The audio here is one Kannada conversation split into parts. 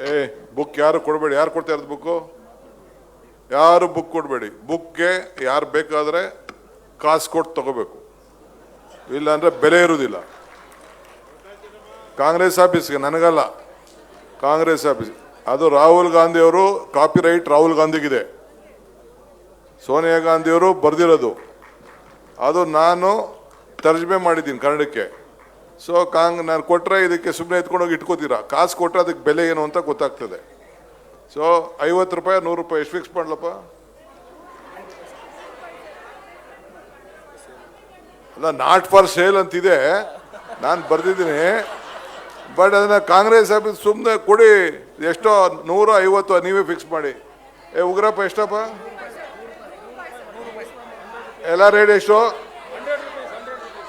ಏ ಬುಕ್ ಯಾರು ಕೊಡಬೇಡಿ? ಯಾರು ಕೊಡ್ತಾ ಇರೋದು ಬುಕ್ಕು ಯಾರು ಬುಕ್ ಕೊಡಬೇಡಿ? ಬುಕ್ಗೆ ಯಾರು ಬೇಕಾದರೆ ಕಾಸು ಕೊಟ್ಟು ತಗೋಬೇಕು. ಇಲ್ಲಾಂದರೆ ಬೆಲೆ ಇರುವುದಿಲ್ಲ. ಕಾಂಗ್ರೆಸ್ ಆಫೀಸ್ಗೆ, ನನಗಲ್ಲ. ಕಾಂಗ್ರೆಸ್ ಆಫೀಸ್. ಅದು ರಾಹುಲ್ ಗಾಂಧಿ ಅವರು ಕಾಪಿ ರೈಟ್ ರಾಹುಲ್ ಗಾಂಧಿಗಿದೆ. ಸೋನಿಯಾ ಗಾಂಧಿಯವರು ಬರೆದಿರೋದು. ಅದು ನಾನು ತರ್ಜಮೆ ಮಾಡಿದ್ದೀನಿ ಕನ್ನಡಕ್ಕೆ. ಸೊ ಕಾಂಗ್ ನಾನು ಕೊಟ್ಟರೆ ಇದಕ್ಕೆ ಸುಮ್ಮನೆ ಎತ್ಕೊಂಡೋಗಿ ಇಟ್ಕೋತೀರಾ? ಕಾಸು ಕೊಟ್ಟರೆ ಅದಕ್ಕೆ ಬೆಲೆ ಏನು ಅಂತ ಗೊತ್ತಾಗ್ತದೆ. ಸೊ ಐವತ್ತು ರೂಪಾಯಿ, ನೂರು ರೂಪಾಯಿ, ಎಷ್ಟು ಫಿಕ್ಸ್ ಮಾಡ್ಲಪ್ಪ? ಅಲ್ಲ ನಾಟ್ ಫಾರ್ ಸೇಲ್ ಅಂತಿದೆ. ನಾನು ಬರೆದಿದ್ದೀನಿ. ಬಟ್ ಅದನ್ನು ಕಾಂಗ್ರೆಸ್ ಆಫೀಸ್ ಸುಮ್ಮನೆ ಕೊಡಿ. ಎಷ್ಟೋ, ನೂರ ಐವತ್ತು ನೀವೇ ಫಿಕ್ಸ್ ಮಾಡಿ. ಏ, ಉಗ್ರಪ್ಪ, ಎಷ್ಟಪ್ಪ? ಎಲ್ಲ ರೇಟ್ ಎಷ್ಟು?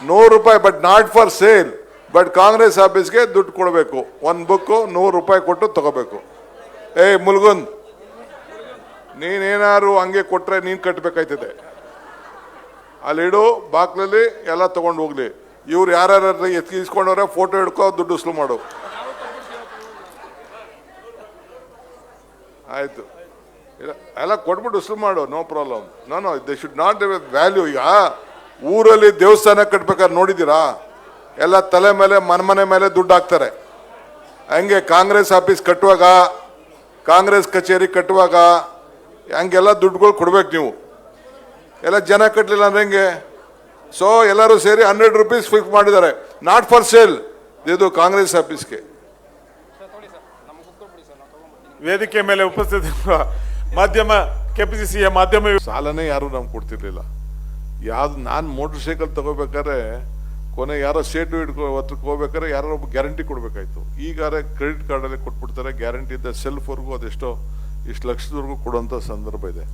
ನೂರು ರೂಪಾಯಿ but not for sale but Congress ಆಫೀಸ್ಗೆ ದುಡ್ಡು ಕೊಡಬೇಕು. ಒಂದು ಬುಕ್ಕು ನೂರು ರೂಪಾಯಿ ಕೊಟ್ಟು ತಗೋಬೇಕು. ಏಯ್ ಮುಲ್ಗುಂದ್, ನೀನೇನಾದ್ರು ಹಂಗೆ ಕೊಟ್ರೆ ನೀನು ಕಟ್ಟಬೇಕಾಯ್ತದೆ ಅಲ್ಲಿಡು, ಬಾಕ್ಲಲ್ಲಿ ಎಲ್ಲ ತೊಗೊಂಡು ಹೋಗ್ಲಿ. ಇವ್ರು ಯಾರ್ಯಾರು ಎತ್ಕಿಸ್ಕೊಂಡವ್ರೆ ಫೋಟೋ ಹಿಡ್ಕೊ, ದುಡ್ಡು ಉಸ್ಲು ಮಾಡು. ಆಯ್ತು. ಇಲ್ಲ, ಎಲ್ಲ ಕೊಟ್ಬಿಟ್ಟು ಉಸ್ಲು ಮಾಡು no problem no no they should not value ಈಗ ಊರಲ್ಲಿ ದೇವಸ್ಥಾನ ಕಟ್ಬೇಕಾದ್ರೆ ನೋಡಿದ್ದೀರಾ? ಎಲ್ಲ ತಲೆ ಮೇಲೆ ಮನೆ ಮೇಲೆ ದುಡ್ಡು ಹಾಕ್ತಾರೆ. ಹಂಗೆ ಕಾಂಗ್ರೆಸ್ ಆಫೀಸ್ ಕಟ್ಟುವಾಗ ಕಾಂಗ್ರೆಸ್ ಕಚೇರಿ ಕಟ್ಟುವಾಗ ಹಂಗೆಲ್ಲ ದುಡ್ಡುಗಳು ಕೊಡ್ಬೇಕು ನೀವು. ಎಲ್ಲ ಜನ ಕಟ್ಟಲಿಲ್ಲ ಅಂದ್ರೆ ಹೆಂಗೆ? ಸೊ ಎಲ್ಲರೂ ಸೇರಿ ಹಂಡ್ರೆಡ್ ರುಪೀಸ್ ಫಿಕ್ಸ್ ಮಾಡಿದ್ದಾರೆ. ನಾಟ್ ಫಾರ್ ಸೇಲ್ ಇದು ಕಾಂಗ್ರೆಸ್ ಆಫೀಸ್ಗೆ. ವೇದಿಕೆ ಮೇಲೆ ಉಪಸ್ಥಿತ ಮಾಧ್ಯಮ ಕೆಪಿಸಿಸಿಯ ಮಾಧ್ಯಮ ಸಾಲನೇ ಯಾರು ನಮ್ಗೆ ಕೊಡ್ತಿರ್ಲಿಲ್ಲ. ಯಾವ್ದು ನಾನು ಮೋಟರ್ ಸೈಕಲ್ ತಗೋಬೇಕಾದ್ರೆ ಕೊನೆ ಯಾರೋ ಸೇಟು ಹಿಡ್ಕೊ ಹತ್ರಕ್ಕೆ ಹೋಗ್ಬೇಕಾದ್ರೆ ಯಾರೋ ಒಬ್ಬ ಗ್ಯಾರಂಟಿ ಕೊಡಬೇಕಾಯ್ತು. ಈಗಾರೆ ಕ್ರೆಡಿಟ್ ಕಾರ್ಡಲ್ಲಿ ಕೊಟ್ಬಿಡ್ತಾರೆ ಗ್ಯಾರಂಟಿ ಇದ್ದ ಸೆಲ್ಫ್ವರೆಗೂ ಅದೆಷ್ಟೋ, ಇಷ್ಟು ಲಕ್ಷದವರೆಗೂ ಕೊಡುವಂಥ ಸಂದರ್ಭ ಇದೆ.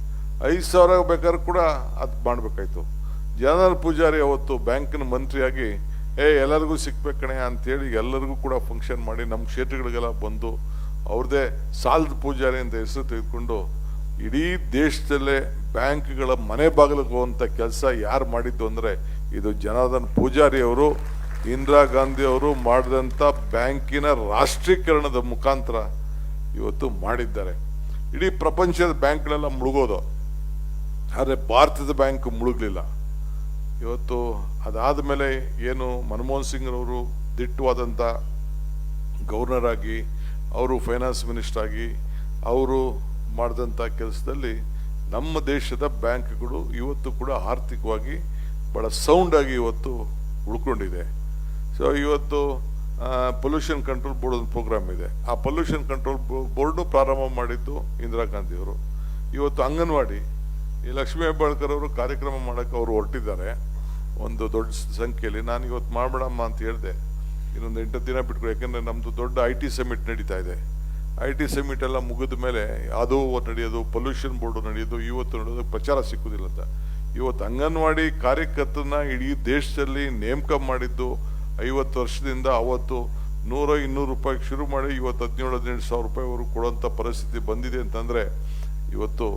ಐದು ಸಾವಿರ ಬೇಕಾದ್ರೆ ಕೂಡ ಅದು ಮಾಡಬೇಕಾಯ್ತು. ಜನರಲ್ ಪೂಜಾರಿ ಅವತ್ತು ಬ್ಯಾಂಕಿನ ಮಂತ್ರಿಯಾಗಿ, ಏ, ಎಲ್ಲರಿಗೂ ಸಿಕ್ಬೇಕು ಕಣೆ ಅಂತೇಳಿ ಎಲ್ಲರಿಗೂ ಕೂಡ ಫಂಕ್ಷನ್ ಮಾಡಿ ನಮ್ಮ ಕ್ಷೇತ್ರಗಳಿಗೆಲ್ಲ ಬಂದು ಅವ್ರದ್ದೇ ಸಾಲದ ಪೂಜಾರಿ ಅಂತ ಹೆಸರು ತೆಗೆದುಕೊಂಡು ಇಡೀ ದೇಶದಲ್ಲೇ ಬ್ಯಾಂಕ್ಗಳ ಮನೆ ಬಾಗಿಲಿಗೆ ಹೋಗುವಂಥ ಕೆಲಸ ಯಾರು ಮಾಡಿದ್ದು ಅಂದರೆ ಇದು ಜನಾರ್ದನ್ ಪೂಜಾರಿ ಅವರು ಇಂದಿರಾ ಗಾಂಧಿ ಅವರು ಮಾಡಿದಂಥ ಬ್ಯಾಂಕಿನ ರಾಷ್ಟ್ರೀಕರಣದ ಮುಖಾಂತರ ಇವತ್ತು ಮಾಡಿದ್ದಾರೆ. ಇಡೀ ಪ್ರಪಂಚದ ಬ್ಯಾಂಕ್ಗಳೆಲ್ಲ ಮುಳುಗೋದು. ಆದರೆ ಭಾರತದ ಬ್ಯಾಂಕ್ ಮುಳುಗಲಿಲ್ಲ. ಇವತ್ತು ಅದಾದ ಮೇಲೆ ಏನು ಮನಮೋಹನ್ ಸಿಂಗ್ರವರು ದಿಟ್ಟವಾದಂಥ ಗವರ್ನರ್ ಆಗಿ, ಅವರು ಫೈನಾನ್ಸ್ ಮಿನಿಸ್ಟರ್ ಆಗಿ, ಅವರು ಮಾಡಿದಂಥ ಕೆಲಸದಲ್ಲಿ ನಮ್ಮ ದೇಶದ ಬ್ಯಾಂಕ್ಗಳು ಇವತ್ತು ಕೂಡ ಆರ್ಥಿಕವಾಗಿ ಭಾಳ ಸೌಂಡಾಗಿ ಇವತ್ತು ಉಳ್ಕೊಂಡಿದೆ. ಸೊ ಇವತ್ತು ಪೊಲ್ಯೂಷನ್ ಕಂಟ್ರೋಲ್ ಬೋರ್ಡ್ ಒಂದು ಪ್ರೋಗ್ರಾಮ್ ಇದೆ. ಆ ಪೊಲ್ಯೂಷನ್ ಕಂಟ್ರೋಲ್ ಬೋರ್ಡು ಪ್ರಾರಂಭ ಮಾಡಿದ್ದು ಇಂದಿರಾ ಗಾಂಧಿಯವರು. ಇವತ್ತು ಅಂಗನವಾಡಿ, ಈ ಲಕ್ಷ್ಮೀ ಹೆಬ್ಬಾಳ್ಕರ್ ಅವರು ಕಾರ್ಯಕ್ರಮ ಮಾಡೋಕ್ಕೆ ಅವರು ಹೊರಟಿದ್ದಾರೆ. ಒಂದು ದೊಡ್ಡ ಸಂಖ್ಯೆಯಲ್ಲಿ. ನಾನು ಇವತ್ತು ಮಾಡಬೇಡಮ್ಮ ಅಂತ ಹೇಳಿದೆ. ಇನ್ನೊಂದು ಎಂಟು ದಿನ ಬಿಟ್ಕೊಡು. ಯಾಕೆಂದರೆ ನಮ್ಮದು ದೊಡ್ಡ ಐ ಟಿ ಸಮಿಟ್ ನಡೀತಾ ಇದೆ. ಐ ಟಿ ಸಮಿಟ್ ಎಲ್ಲ ಮುಗಿದ ಮೇಲೆ ಅದು ನಡೆಯೋದು, ಪೊಲ್ಯೂಷನ್ ಬೋರ್ಡು ನಡೆಯೋದು, ಇವತ್ತು ನಡೆಯೋದು ಪ್ರಚಾರ ಸಿಕ್ಕುದಿಲ್ಲ ಅಂತ. ಇವತ್ತು ಅಂಗನವಾಡಿ ಕಾರ್ಯಕರ್ತನ ಇಡೀ ದೇಶದಲ್ಲಿ ನೇಮಕ ಮಾಡಿದ್ದು ಐವತ್ತು ವರ್ಷದಿಂದ ಅವತ್ತು ನೂರ ಇನ್ನೂರು ರೂಪಾಯಿಗೆ ಶುರು ಮಾಡಿ ಇವತ್ತು ಹದಿನೇಳು, ಹದಿನೆಂಟು ಸಾವಿರ ರೂಪಾಯಿವರೆಗೂ ಕೊಡೋಂಥ ಪರಿಸ್ಥಿತಿ ಬಂದಿದೆ ಅಂತಂದರೆ ಇವತ್ತು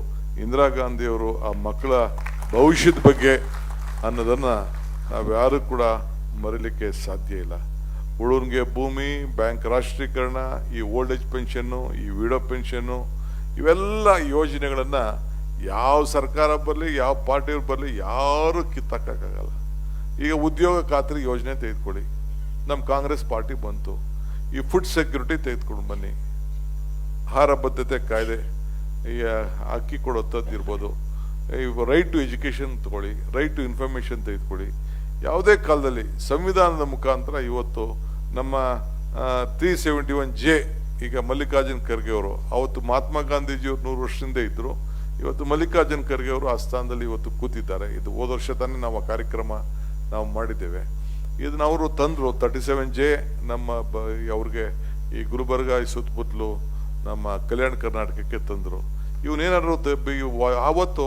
ಇಂದಿರಾ ಗಾಂಧಿಯವರು ಆ ಮಕ್ಕಳ ಭವಿಷ್ಯದ ಬಗ್ಗೆ ಅನ್ನೋದನ್ನು ನಾವ್ಯಾರು ಕೂಡ ಮರೀಲಿಕ್ಕೆ ಸಾಧ್ಯ ಇಲ್ಲ. ಉಳುನ್ಗೆ ಭೂಮಿ, ಬ್ಯಾಂಕ್ ರಾಷ್ಟ್ರೀಕರಣ, ಈ ಓಲ್ಡ್ ಏಜ್ ಪೆನ್ಷನ್ನು ಈ ವಿಡೋ ಪೆನ್ಷನ್ನು ಇವೆಲ್ಲ ಯೋಜನೆಗಳನ್ನು ಯಾವ ಸರ್ಕಾರ ಬರಲಿ, ಯಾವ ಪಾರ್ಟಿಯವ್ರು ಬರಲಿ, ಯಾರೂ ಕಿತ್ತಕ್ಕಾಗಲ್ಲ. ಈಗ ಉದ್ಯೋಗ ಖಾತ್ರಿ ಯೋಜನೆ ತೆಗೆದುಕೊಳ್ಳಿ. ನಮ್ಮ ಕಾಂಗ್ರೆಸ್ ಪಾರ್ಟಿ ಬಂತು. ಈ ಫುಡ್ ಸೆಕ್ಯೂರಿಟಿ ತೆಗೆದುಕೊಂಡು ಬನ್ನಿ. ಆಹಾರ ಬದ್ಧತೆ ಕಾಯ್ದೆ, ಈ ಅಕ್ಕಿ ಕೊಡೋಂಥದ್ದು ಇರ್ಬೋದು ರೈಟ್ ಟು ಎಜುಕೇಷನ್ ತಗೊಳ್ಳಿ ರೈಟ್ ಟು ಇನ್ಫಾರ್ಮೇಷನ್ ತೆಗೆದುಕೊಳ್ಳಿ. ಯಾವುದೇ ಕಾಲದಲ್ಲಿ ಸಂವಿಧಾನದ ಮುಖಾಂತರ ಇವತ್ತು ನಮ್ಮ ತ್ರೀ ಸೆವೆಂಟಿ ಒನ್ ಜೆ ಈಗ ಮಲ್ಲಿಕಾರ್ಜುನ್ ಖರ್ಗೆ ಅವರು, ಅವತ್ತು ಮಹಾತ್ಮ ಗಾಂಧೀಜಿಯವರು ನೂರು ವರ್ಷದಿಂದ ಇದ್ದರು ಇವತ್ತು ಮಲ್ಲಿಕಾರ್ಜುನ್ ಖರ್ಗೆ ಅವರು ಆ ಸ್ಥಾನದಲ್ಲಿ ಇವತ್ತು ಕೂತಿದ್ದಾರೆ. ಇದು ಹೋದ ವರ್ಷ ತಾನೇ ನಾವು ಆ ಕಾರ್ಯಕ್ರಮ ನಾವು ಮಾಡಿದ್ದೇವೆ. ಇದನ್ನ ಅವರು ತಂದರು ತರ್ಟಿ ಸೆವೆನ್ ಜೆ ನಮ್ಮ ಬ ಅವ್ರಿಗೆ ಈ ಗುಲ್ಬರ್ಗ ಈ ಸುತ್ತಮುತ್ತಲು ನಮ್ಮ ಕಲ್ಯಾಣ ಕರ್ನಾಟಕಕ್ಕೆ ತಂದರು. ಇವನೇನಾದ್ರು ಆವತ್ತು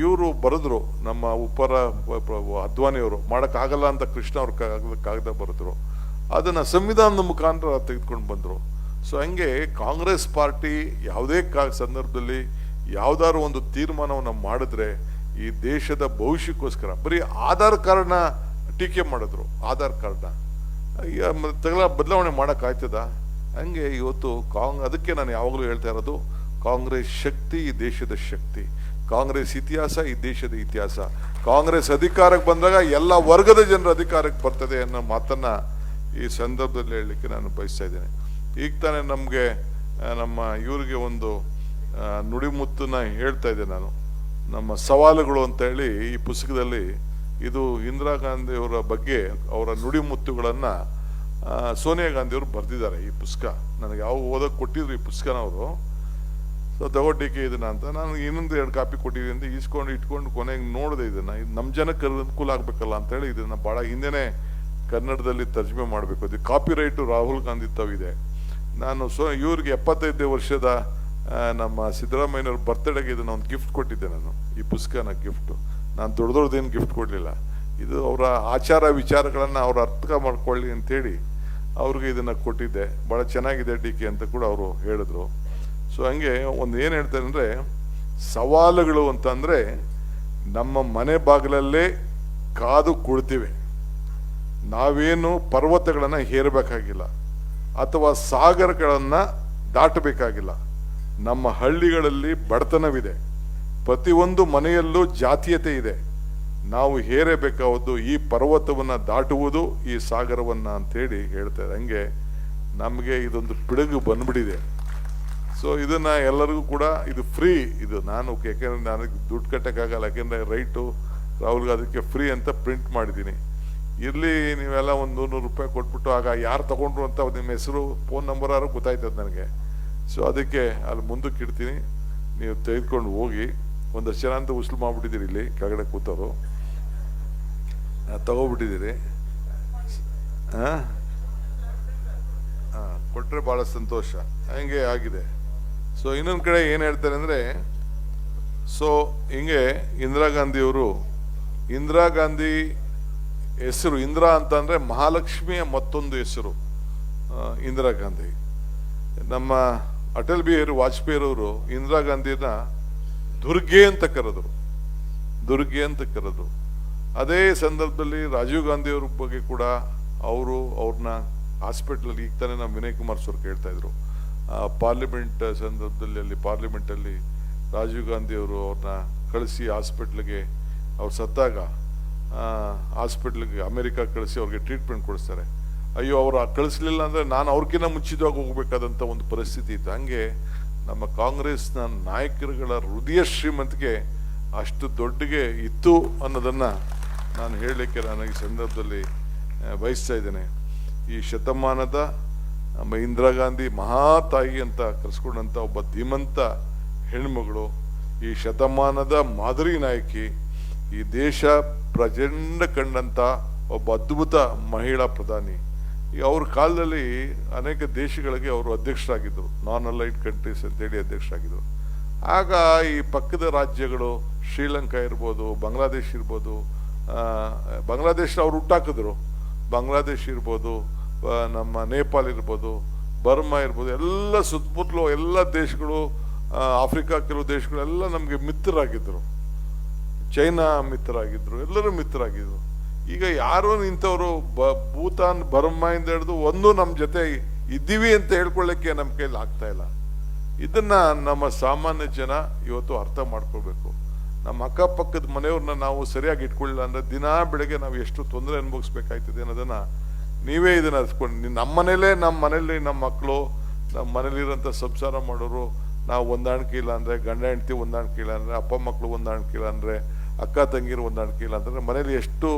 ಇವರು ಬರೆದ್ರು, ನಮ್ಮ ಉಪ್ಪರ ಅದ್ವಾನಿಯವರು, ಮಾಡೋಕ್ಕಾಗಲ್ಲ ಅಂತ ಕೃಷ್ಣ ಅವ್ರ ಕಾಗದ ಬರೆದ್ರು. ಅದನ್ನು ಸಂವಿಧಾನದ ಮುಖಾಂತರ ತೆಗೆದುಕೊಂಡು ಬಂದರು. ಸೊ ಹಂಗೆ ಕಾಂಗ್ರೆಸ್ ಪಾರ್ಟಿ ಯಾವುದೇ ಕಾ, ಸಂದರ್ಭದಲ್ಲಿ ಯಾವುದಾದ್ರು ಒಂದು ತೀರ್ಮಾನವನ್ನು ಮಾಡಿದ್ರೆ ಈ ದೇಶದ ಭವಿಷ್ಯಕ್ಕೋಸ್ಕರ, ಬರೀ ಆಧಾರ್ ಕಾರ್ಡ್ನ ಟೀಕೆ ಮಾಡಿದ್ರು, ಆಧಾರ್ ಕಾರ್ಡ್ನ. ತಗಲ, ಬದಲಾವಣೆ ಮಾಡೋಕ್ಕಾಯ್ತದ ಹಂಗೆ ಇವತ್ತು ಕಾಂಗ್, ಅದಕ್ಕೆ ನಾನು ಯಾವಾಗಲೂ ಹೇಳ್ತಾ ಇರೋದು, ಕಾಂಗ್ರೆಸ್ ಶಕ್ತಿ ಈ ದೇಶದ ಶಕ್ತಿ. ಕಾಂಗ್ರೆಸ್ ಇತಿಹಾಸ ಈ ದೇಶದ ಇತಿಹಾಸ. ಕಾಂಗ್ರೆಸ್ ಅಧಿಕಾರಕ್ಕೆ ಬಂದಾಗ ಎಲ್ಲ ವರ್ಗದ ಜನರ ಅಧಿಕಾರಕ್ಕೆ ಬರ್ತದೆ ಅನ್ನೋ ಮಾತನ್ನ ಈ ಸಂದರ್ಭದಲ್ಲಿ ಹೇಳಲಿಕ್ಕೆ ನಾನು ಬಯಸ್ತಾ ಇದ್ದೇನೆ. ಈಗ ತಾನೇ ನಮಗೆ ನಮ್ಮ ಇವರಿಗೆ ಒಂದು ನುಡಿಮುತ್ತನ್ನು ಹೇಳ್ತಾ ಇದ್ದೆ ನಾನು. ನಮ್ಮ ಸವಾಲುಗಳು ಅಂತ ಹೇಳಿ ಈ ಪುಸ್ತಕದಲ್ಲಿ ಇದು ಇಂದಿರಾ ಗಾಂಧಿಯವರ ಬಗ್ಗೆ ಅವರ ನುಡಿಮುತ್ತುಗಳನ್ನು ಸೋನಿಯಾ ಗಾಂಧಿಯವರು ಬರೆದಿದ್ದಾರೆ ಈ ಪುಸ್ತಕ. ನನಗೆ ಯಾವ ಓದಕ್ಕೆ ಕೊಟ್ಟಿದ್ರು ಈ ಪುಸ್ತಕನ ಅವರು. ಸೊ ತಗೊಂಡಿಕ್ಕೆ ಇದನ್ನ ಅಂತ. ನಾನು ಇನ್ನೊಂದು ಎರಡು ಕಾಪಿ ಕೊಟ್ಟಿದ್ದೀನಿ ಅಂತ ಈಸ್ಕೊಂಡು ಇಟ್ಕೊಂಡು ಕೊನೆಗೆ ನೋಡಿದೆ ಇದನ್ನು. ಇದು ನಮ್ಮ ಜನಕ್ಕೆ ಅನುಕೂಲ ಆಗಬೇಕಲ್ಲ ಅಂತೇಳಿ ಇದನ್ನು ಭಾಳ ಹಿಂದೆನೇ ಕನ್ನಡದಲ್ಲಿ ತರ್ಜಮೆ ಮಾಡಬೇಕು. ಇದು ಕಾಪಿ ರೈಟು ರಾಹುಲ್ ಗಾಂಧಿ ತವಿದೆ. ನಾನು ಸೊ, ಇವ್ರಿಗೆ ಎಪ್ಪತ್ತೈದನೇ ವರ್ಷದ ನಮ್ಮ ಸಿದ್ದರಾಮಯ್ಯವ್ರ ಬರ್ತ್ಡೇಗೆ ಇದನ್ನು ಒಂದು ಗಿಫ್ಟ್ ಕೊಟ್ಟಿದ್ದೆ ನಾನು. ಈ ಪುಸ್ತಕನ ಗಿಫ್ಟು ನಾನು ದೊಡ್ಡ ದೊಡ್ಡದೇನು ಗಿಫ್ಟ್ ಕೊಡಲಿಲ್ಲ. ಇದು ಅವರ ಆಚಾರ ವಿಚಾರಗಳನ್ನು ಅವ್ರು ಅರ್ಥ ಮಾಡ್ಕೊಳ್ಳಿ ಅಂತೇಳಿ ಅವ್ರಿಗೆ ಇದನ್ನು ಕೊಟ್ಟಿದ್ದೆ. ಭಾಳ ಚೆನ್ನಾಗಿದೆ ಡಿ ಕೆ ಅಂತ ಕೂಡ ಅವರು ಹೇಳಿದ್ರು. ಸೊ ಹಂಗೆ ಒಂದು ಏನು ಹೇಳ್ತಾರೆ ಅಂದರೆ, ಸವಾಲುಗಳು ಅಂತಂದರೆ ನಮ್ಮ ಮನೆ ಬಾಗಿಲಲ್ಲೇ ಕಾದು ಕುಳ್ತಿವೆ. ನಾವೇನು ಪರ್ವತಗಳನ್ನು ಹೇರಬೇಕಾಗಿಲ್ಲ, ಅಥವಾ ಸಾಗರಗಳನ್ನು ದಾಟಬೇಕಾಗಿಲ್ಲ. ನಮ್ಮ ಹಳ್ಳಿಗಳಲ್ಲಿ ಬಡತನವಿದೆ. ಪ್ರತಿಯೊಂದು ಮನೆಯಲ್ಲೂ ಜಾತೀಯತೆ ಇದೆ. ನಾವು ಹೇರಬೇಕಾದ್ದು ಈ ಪರ್ವತವನ್ನು ದಾಟುವುದು, ಈ ಸಾಗರವನ್ನು ಅಂತೇಳಿ ಹೇಳ್ತಾರೆ ಹಂಗೆ ನಮಗೆ ಇದೊಂದು ಪಿಡುಗು ಬಂದ್ಬಿಟ್ಟಿದೆ. ಸೊ ಇದನ್ನ ಎಲ್ಲರಿಗೂ ಕೂಡ ಇದು ಫ್ರೀ ಇದು ನಾನು ಯಾಕೆಂದ್ರೆ ನನಗೆ ದುಡ್ಡು ಕಟ್ಟಕ್ಕಾಗಲ್ಲ, ಯಾಕೆಂದ್ರೆ ರೈಟು ರಾಹುಲ್ ಅದಕ್ಕೆ ಫ್ರೀ ಅಂತ ಪ್ರಿಂಟ್ ಮಾಡಿದ್ದೀನಿ. ಇರಲಿ, ನೀವೆಲ್ಲ ಒಂದು ನೂರು ರೂಪಾಯಿ ಕೊಟ್ಬಿಟ್ಟು ಆಗ ಯಾರು ತಗೊಂಡ್ರು ಅಂತ ನಿಮ್ಮ ಹೆಸರು ಫೋನ್ ನಂಬರ್ ಆರು ಗೊತ್ತಾಯ್ತದ ನನಗೆ. ಸೊ ಅದಕ್ಕೆ ಅಲ್ಲಿ ಮುಂದಕ್ಕೆ ಇಡ್ತೀನಿ. ನೀವು ತೆಗೆದುಕೊಂಡು ಹೋಗಿ ಒಂದಷ್ಟು ಜನ ಅಂತ ಉಸ್ಲು ಮಾಡಿಬಿಟ್ಟಿದ್ದೀರಿ ಇಲ್ಲಿ, ಕೆಳಗಡೆ ಕೂತವರು. ತಗೋಬಿಟ್ಟಿದ್ದೀರಿ. ಹಾಂ? ಕೊಟ್ಟರೆ ಭಾಳ ಸಂತೋಷ. ಹಂಗೆ ಆಗಿದೆ. ಸೊ ಇನ್ನೊಂದು ಕಡೆ ಏನು ಹೇಳ್ತಾರೆ ಅಂದರೆ ಸೊ ಹಿಂಗೆ ಇಂದಿರಾ ಗಾಂಧಿಯವರು, ಇಂದಿರಾ ಗಾಂಧಿ ಹೆಸರು, ಇಂದಿರಾ ಅಂತ ಅಂದರೆ ಮಹಾಲಕ್ಷ್ಮಿಯ ಮತ್ತೊಂದು ಹೆಸರು ಇಂದಿರಾ ಗಾಂಧಿ. ನಮ್ಮ ಅಟಲ್ ಬಿಹಾರಿ ವಾಜಪೇಯಿರವರು ಇಂದಿರಾ ಗಾಂಧಿನ ದುರ್ಗೆ ಅಂತ ಕರೆದರು, ದುರ್ಗೆ ಅಂತ ಕರೆದ್ರು. ಅದೇ ಸಂದರ್ಭದಲ್ಲಿ ರಾಜೀವ್ ಗಾಂಧಿಯವ್ರ ಬಗ್ಗೆ ಕೂಡ ಅವರು ಅವ್ರನ್ನ ಹಾಸ್ಪಿಟ್ಲಲ್ಲಿ ಈಗ ತಾನೇ ನಮ್ಮ ವಿನಯ್ ಕುಮಾರ್ ಸರ್ ಕೇಳ್ತಾ ಇದ್ರು. ಪಾರ್ಲಿಮೆಂಟ್ ಸಂದರ್ಭದಲ್ಲಿ ಅಲ್ಲಿ ಪಾರ್ಲಿಮೆಂಟಲ್ಲಿ ರಾಜೀವ್ ಗಾಂಧಿ ಅವರು ಅವ್ರನ್ನ ಕಳಿಸಿ ಹಾಸ್ಪಿಟ್ಲಿಗೆ ಅವ್ರು ಸತ್ತಾಗ ಹಾಸ್ಪಿಟ್ಲಿಗೆ ಅಮೆರಿಕ ಕಳಿಸಿ ಅವ್ರಿಗೆ ಟ್ರೀಟ್ಮೆಂಟ್ ಕೊಡಿಸ್ತಾರೆ. ಅಯ್ಯೋ, ಅವರು ಕಳಿಸ್ಲಿಲ್ಲ ಅಂದರೆ ನಾನು ಅವ್ರಿಗಿಂತ ಮುಂಚಿತವಾಗಿ ಹೋಗಬೇಕಾದಂಥ ಒಂದು ಪರಿಸ್ಥಿತಿ ಇತ್ತು. ಹಂಗೆ ನಮ್ಮ ಕಾಂಗ್ರೆಸ್ನ ನಾಯಕರುಗಳ ಹೃದಯ ಶ್ರೀಮಂತಿಗೆ ಅಷ್ಟು ದೊಡ್ಡಗೆ ಇತ್ತು ಅನ್ನೋದನ್ನು ನಾನು ಹೇಳಲಿಕ್ಕೆ ನಾನು ಈ ಸಂದರ್ಭದಲ್ಲಿ ಬಯಸ್ತಾ ಇದ್ದೇನೆ. ಈ ಶತಮಾನದ ನಮ್ಮ ಇಂದಿರಾ ಗಾಂಧಿ ಮಹಾತಾಯಿ ಅಂತ ಕರೆಸ್ಕೊಂಡಂಥ ಒಬ್ಬ ಧೀಮಂತ ಹೆಣ್ಮಗಳು, ಈ ಶತಮಾನದ ಮಾದರಿ ನಾಯಕಿ, ಈ ದೇಶ ಪ್ರಚಂಡ ಕಂಡಂತ ಒಬ್ಬ ಅದ್ಭುತ ಮಹಿಳಾ ಪ್ರಧಾನಿ. ಈ ಅವ್ರ ಕಾಲದಲ್ಲಿ ಅನೇಕ ದೇಶಗಳಿಗೆ ಅವರು ಅಧ್ಯಕ್ಷರಾಗಿದ್ದರು. ನಾನ್ ಅಲೈಡ್ ಕಂಟ್ರೀಸ್ ಅಂತೇಳಿ ಅಧ್ಯಕ್ಷರಾಗಿದ್ದರು. ಆಗ ಈ ಪಕ್ಕದ ರಾಜ್ಯಗಳು, ಶ್ರೀಲಂಕಾ ಇರ್ಬೋದು, ಬಾಂಗ್ಲಾದೇಶ್ ಇರ್ಬೋದು ಬಾಂಗ್ಲಾದೇಶ ಅವ್ರು ಹುಟ್ಟಾಕಿದ್ರು. ಬಾಂಗ್ಲಾದೇಶ್ ಇರ್ಬೋದು ನಮ್ಮ ನೇಪಾಲ್ ಇರ್ಬೋದು, ಬರ್ಮಾ ಇರ್ಬೋದು, ಎಲ್ಲ ಸುತ್ತಮುತ್ತಲು ಎಲ್ಲ ದೇಶಗಳು ಆಫ್ರಿಕಾ ಕೆಲವು ದೇಶಗಳೆಲ್ಲ ನಮಗೆ ಮಿತ್ರರಾಗಿದ್ದರು ಚೈನಾ ಮಿತ್ರರಾಗಿದ್ದರು ಎಲ್ಲರೂ ಮಿತ್ರರಾಗಿದ್ದರು ಈಗ ಯಾರೋ ನಿಂತವರು ಬ, ಭೂತಾನ್, ಬರ್ಮಾಯಿಂದ ಹಿಡಿದು ಒಂದು ನಮ್ಮ ಜೊತೆ ಇದ್ದೀವಿ ಅಂತ ಹೇಳ್ಕೊಳ್ಳೋಕ್ಕೆ ನಮ್ಮ ಕೈಲಿ ಆಗ್ತಾ ಇಲ್ಲ. ಇದನ್ನ ನಮ್ಮ ಸಾಮಾನ್ಯ ಜನ ಇವತ್ತು ಅರ್ಥ ಮಾಡ್ಕೊಳ್ಬೇಕು. ನಮ್ಮ ಅಕ್ಕಪಕ್ಕದ ಮನೆಯವ್ರನ್ನ ನಾವು ಸರಿಯಾಗಿ ಇಟ್ಕೊಳ್ಳಿಲ್ಲ ಅಂದರೆ ದಿನಾ ಬೆಳಗ್ಗೆ ನಾವು ಎಷ್ಟು ತೊಂದರೆ ಅನುಭವಿಸ್ಬೇಕಾಯ್ತದೆ ಅನ್ನೋದನ್ನ ನೀವೇ ಇದನ್ನ ಹಚ್ಕೊಂಡು ನಮ್ಮ ಮನೇಲೇ, ನಮ್ಮ ಮನೇಲಿ ನಮ್ಮ ಮಕ್ಕಳು, ನಮ್ಮ ಮನೇಲಿರೋಂಥ ಸಂಸಾರ ಮಾಡೋರು, ನಾವು ಹೊಂದಾಣಿಕೆ ಇಲ್ಲ ಅಂದರೆ, ಗಂಡ ಹೆಂಡತಿ ಹೊಂದಾಣಿಕೆ ಇಲ್ಲ ಅಂದರೆ, ಅಪ್ಪ ಮಕ್ಕಳು ಹೊಂದಾಣಿಕೆ ಇಲ್ಲ ಅಂದರೆ, ಅಕ್ಕ ತಂಗಿರು ಹೊಂದಾಣಿಕೆ ಇಲ್ಲ ಅಂದರೆ, ಮನೇಲಿ ಎಷ್ಟು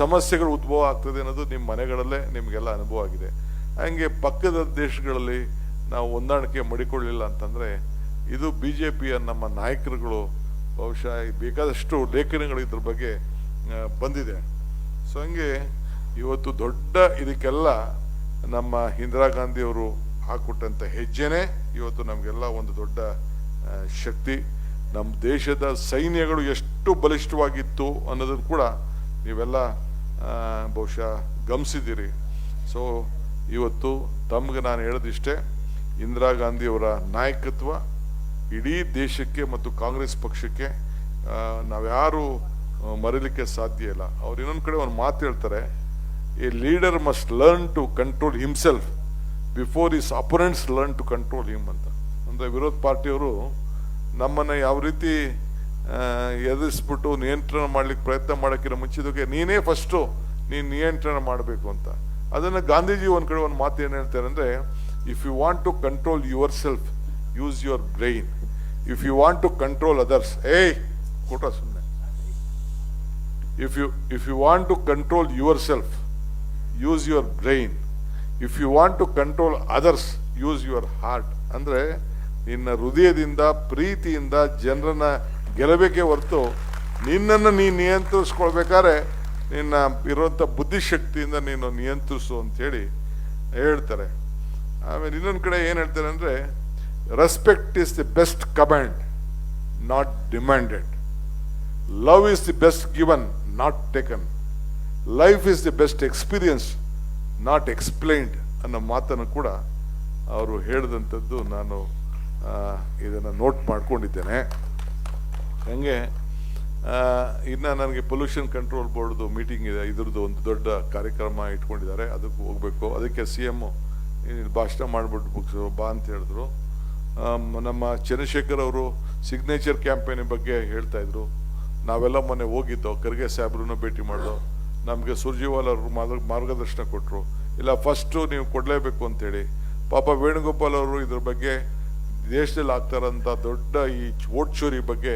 ಸಮಸ್ಯೆಗಳು ಉದ್ಭವ ಆಗ್ತದೆ ಅನ್ನೋದು ನಿಮ್ಮ ಮನೆಗಳಲ್ಲೇ ನಿಮಗೆಲ್ಲ ಅನುಭವ ಆಗಿದೆ. ಹಂಗೆ ಪಕ್ಕದ ದೇಶಗಳಲ್ಲಿ ನಾವು ಹೊಂದಾಣಿಕೆ ಮಾಡಿಕೊಳ್ಳಿಲ್ಲ ಅಂತಂದರೆ, ಇದು ಬಿ ಜೆ ಪಿಯ ನಮ್ಮ ನಾಯಕರುಗಳು, ಬಹುಶಃ ಬೇಕಾದಷ್ಟು ಲೇಖನಗಳು ಇದ್ರ ಬಗ್ಗೆ ಬಂದಿದೆ. ಸೊ ಹಂಗೆ ಇವತ್ತು ದೊಡ್ಡ ಇದಕ್ಕೆಲ್ಲ ನಮ್ಮ ಇಂದಿರಾ ಗಾಂಧಿಯವರು ಹಾಕ್ಕೊಟ್ಟಂಥ ಹೆಜ್ಜೆನೇ ಇವತ್ತು ನಮಗೆಲ್ಲ ಒಂದು ದೊಡ್ಡ ಶಕ್ತಿ. ನಮ್ಮ ದೇಶದ ಸೈನ್ಯಗಳು ಎಷ್ಟು ಬಲಿಷ್ಠವಾಗಿತ್ತು ಅನ್ನೋದನ್ನು ಕೂಡ ನೀವೆಲ್ಲ ಬಹುಶಃ ಗಮನಿಸಿದ್ದೀರಿ. ಸೊ ಇವತ್ತು ತಮ್ಗೆ ನಾನು ಹೇಳೋದಿಷ್ಟೇ, ಇಂದಿರಾ ಗಾಂಧಿಯವರ ನಾಯಕತ್ವ ಇಡೀ ದೇಶಕ್ಕೆ ಮತ್ತು ಕಾಂಗ್ರೆಸ್ ಪಕ್ಷಕ್ಕೆ ನಾವ್ಯಾರು ಮರೀಲಿಕ್ಕೆ ಸಾಧ್ಯ ಇಲ್ಲ. ಅವ್ರು ಇನ್ನೊಂದು ಕಡೆ ಒಂದು ಮಾತು ಹೇಳ್ತಾರೆ a leader must learn to control himself before his opponents learn to control him ಅಂತ. ಅಂದರೆ ವಿರೋಧ ಪಾರ್ಟಿಯವರು ನಮ್ಮನ್ನು ಯಾವ ರೀತಿ ಎದುರಿಸ್ಬಿಟ್ಟು ನಿಯಂತ್ರಣ ಮಾಡ್ಲಿಕ್ಕೆ ಪ್ರಯತ್ನ ಮಾಡೋಕ್ಕಿಂತ ಮುಂಚಿದಕ್ಕೆ ನೀನೇ ಫಸ್ಟು ನೀನು ನಿಯಂತ್ರಣ ಮಾಡಬೇಕು ಅಂತ. ಅದನ್ನು ಗಾಂಧೀಜಿ ಒಂದು ಕಡೆ ಒಂದು ಮಾತು ಏನು ಹೇಳ್ತಾರೆ ಅಂದರೆ if you want to control yourself use your brain if you want to control others ಏಯ್ ಕೊಟ್ಟ ಸುಮ್ಮನೆ if you if you want to control your yourself use your brain if you want to control others use your heart ಅಂದರೆ ನಿನ್ನ ಹೃದಯದಿಂದ, ಪ್ರೀತಿಯಿಂದ ಜನರನ್ನ ಗೆಲ್ಲಬೇಕೇ ಹೊರತು ನಿನ್ನನ್ನು ನೀನು ನಿಯಂತ್ರಿಸ್ಕೊಳ್ಬೇಕಾದ್ರೆ ನಿನ್ನ ಇರುವಂಥ ಬುದ್ಧಿಶಕ್ತಿಯಿಂದ ನೀನು ನಿಯಂತ್ರಿಸು ಅಂಥೇಳಿ ಹೇಳ್ತಾರೆ. ಆಮೇಲೆ ಇನ್ನೊಂದು ಕಡೆ ಏನು ಹೇಳ್ತಾರೆ ಅಂದರೆ respect is the best command not demanded love is the best given not taken life is the best experience not explained ಅನ್ನೋ ಮಾತನ್ನು ಕೂಡ ಅವರು ಹೇಳಿದಂಥದ್ದು ನಾನು ಇದನ್ನು ನೋಟ್ ಮಾಡ್ಕೊಂಡಿದ್ದೇನೆ. ಹಂಗೆ ಇನ್ನು ನನಗೆ ಪೊಲ್ಯೂಷನ್ ಕಂಟ್ರೋಲ್ ಬೋರ್ಡ್ದು ಮೀಟಿಂಗ್ ಇದೆ, ಇದ್ರದ್ದು ಒಂದು ದೊಡ್ಡ ಕಾರ್ಯಕ್ರಮ ಇಟ್ಕೊಂಡಿದ್ದಾರೆ, ಅದಕ್ಕೆ ಹೋಗಬೇಕು. ಅದಕ್ಕೆ ಸಿ ಎಮ್ಮು ಭಾಷಣ ಮಾಡಿಬಿಟ್ಟು ಬುಕ್ಸ್ ಬಾ ಅಂತ ಹೇಳಿದ್ರು. ನಮ್ಮ ಚಂದ್ರಶೇಖರ್ ಅವರು ಸಿಗ್ನೇಚರ್ ಕ್ಯಾಂಪೇನ್ ಬಗ್ಗೆ ಹೇಳ್ತಾಯಿದ್ರು ನಾವೆಲ್ಲ ಮೊನ್ನೆ ಹೋಗಿದ್ದೋ, ಖರ್ಗೆ ಸಾಹೇಬ್ರನ್ನ ಭೇಟಿ ಮಾಡಿದೋ ನಮಗೆ ಸುರ್ಜಿವಾಲ್ ಅವರು ಮಾರ್ಗ- ಮಾರ್ಗದರ್ಶನ ಕೊಟ್ಟರು ಇಲ್ಲ ಫಸ್ಟು ನೀವು ಕೊಡಲೇಬೇಕು ಅಂತೇಳಿ. ಪಾಪ ವೇಣುಗೋಪಾಲ್ ಅವರು ಇದ್ರ ಬಗ್ಗೆ ದೇಶದಲ್ಲಿ ಆಗ್ತಾರಂಥ ದೊಡ್ಡ ಈ ಓಟ್ ಚೋರಿ ಬಗ್ಗೆ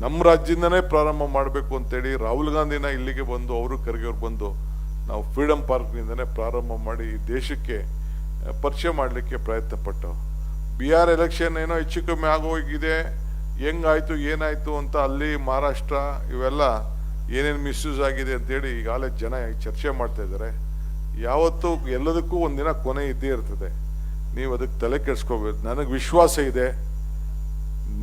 ನಮ್ಮ ರಾಜ್ಯದಿಂದನೇ ಪ್ರಾರಂಭ ಮಾಡಬೇಕು ಅಂತೇಳಿ ರಾಹುಲ್ ಗಾಂಧಿನ ಇಲ್ಲಿಗೆ ಬಂದು, ಅವರು ಕರೆಗೆವ್ರು ಬಂದು ನಾವು ಫ್ರೀಡಮ್ ಪಾರ್ಕ್ನಿಂದನೇ ಪ್ರಾರಂಭ ಮಾಡಿ ಈ ದೇಶಕ್ಕೆ ಪರಿಚಯ ಮಾಡಲಿಕ್ಕೆ ಪ್ರಯತ್ನ ಬಿ ಆರ್ ಎಲೆಕ್ಷನ್ ಏನೋ ಹೆಚ್ಚು ಕಮ್ಮಿ ಆಗೋಗಿದೆ, ಹೆಂಗಾಯಿತು, ಏನಾಯಿತು ಅಂತ ಅಲ್ಲಿ ಮಹಾರಾಷ್ಟ್ರ ಇವೆಲ್ಲ ಏನೇನು ಮಿಸ್ಯೂಸ್ ಆಗಿದೆ ಅಂತೇಳಿ ಈಗಾಗಲೇ ಜನ ಚರ್ಚೆ ಮಾಡ್ತಾ ಇದ್ದಾರೆ. ಯಾವತ್ತೂ ಎಲ್ಲದಕ್ಕೂ ಒಂದಿನ ಕೊನೆ ಇದ್ದೇ ಇರ್ತದೆ. ನೀವು ಅದಕ್ಕೆ ತಲೆ ಕೆಡಿಸ್ಕೋಬೇಕು. ನನಗೆ ವಿಶ್ವಾಸ ಇದೆ.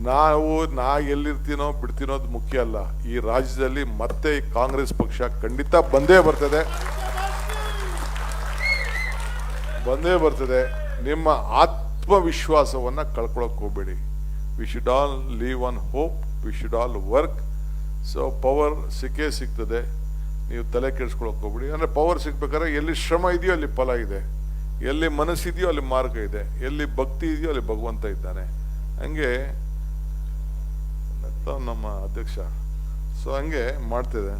ನಾವು, ನಾ ಎಲ್ಲಿರ್ತೀನೋ ಬಿಡ್ತೀನೋ ಅದು ಮುಖ್ಯ ಅಲ್ಲ. ಈ ರಾಜ್ಯದಲ್ಲಿ ಮತ್ತೆ ಕಾಂಗ್ರೆಸ್ ಪಕ್ಷ ಖಂಡಿತ ಬಂದೇ ಬರ್ತದೆ. ಬಂದೇ ಬರ್ತದೆ. ನಿಮ್ಮ ಆತ್ಮವಿಶ್ವಾಸವನ್ನು ಕಳ್ಕೊಳಕ್ಕೆ ಹೋಗ್ಬೇಡಿ. We should all live on hope we should all work so power ಸಿಕ್ಕೇ ಸಿಗ್ತದೆ. ನೀವು ತಲೆ ಕೆಡಿಸ್ಕೊಳಕ್ ಹೋಗ್ಬಿಡಿ. ಅಂದರೆ ಪವರ್ ಸಿಗ್ಬೇಕಾದ್ರೆ ಎಲ್ಲಿ ಶ್ರಮ ಇದೆಯೋ ಅಲ್ಲಿ ಫಲ ಇದೆ. ಎಲ್ಲಿ ಮನಸ್ಸಿದೆಯೋ ಅಲ್ಲಿ ಮಾರ್ಗ ಇದೆ. ಎಲ್ಲಿ ಭಕ್ತಿ ಇದೆಯೋ ಅಲ್ಲಿ ಭಗವಂತ ಇದ್ದಾನೆ. ಹಂಗೆ ನಮ್ಮ ಅಧ್ಯಕ್ಷ. ಸೊ ಹಂಗೆ ಮಾಡ್ತಿದೆ.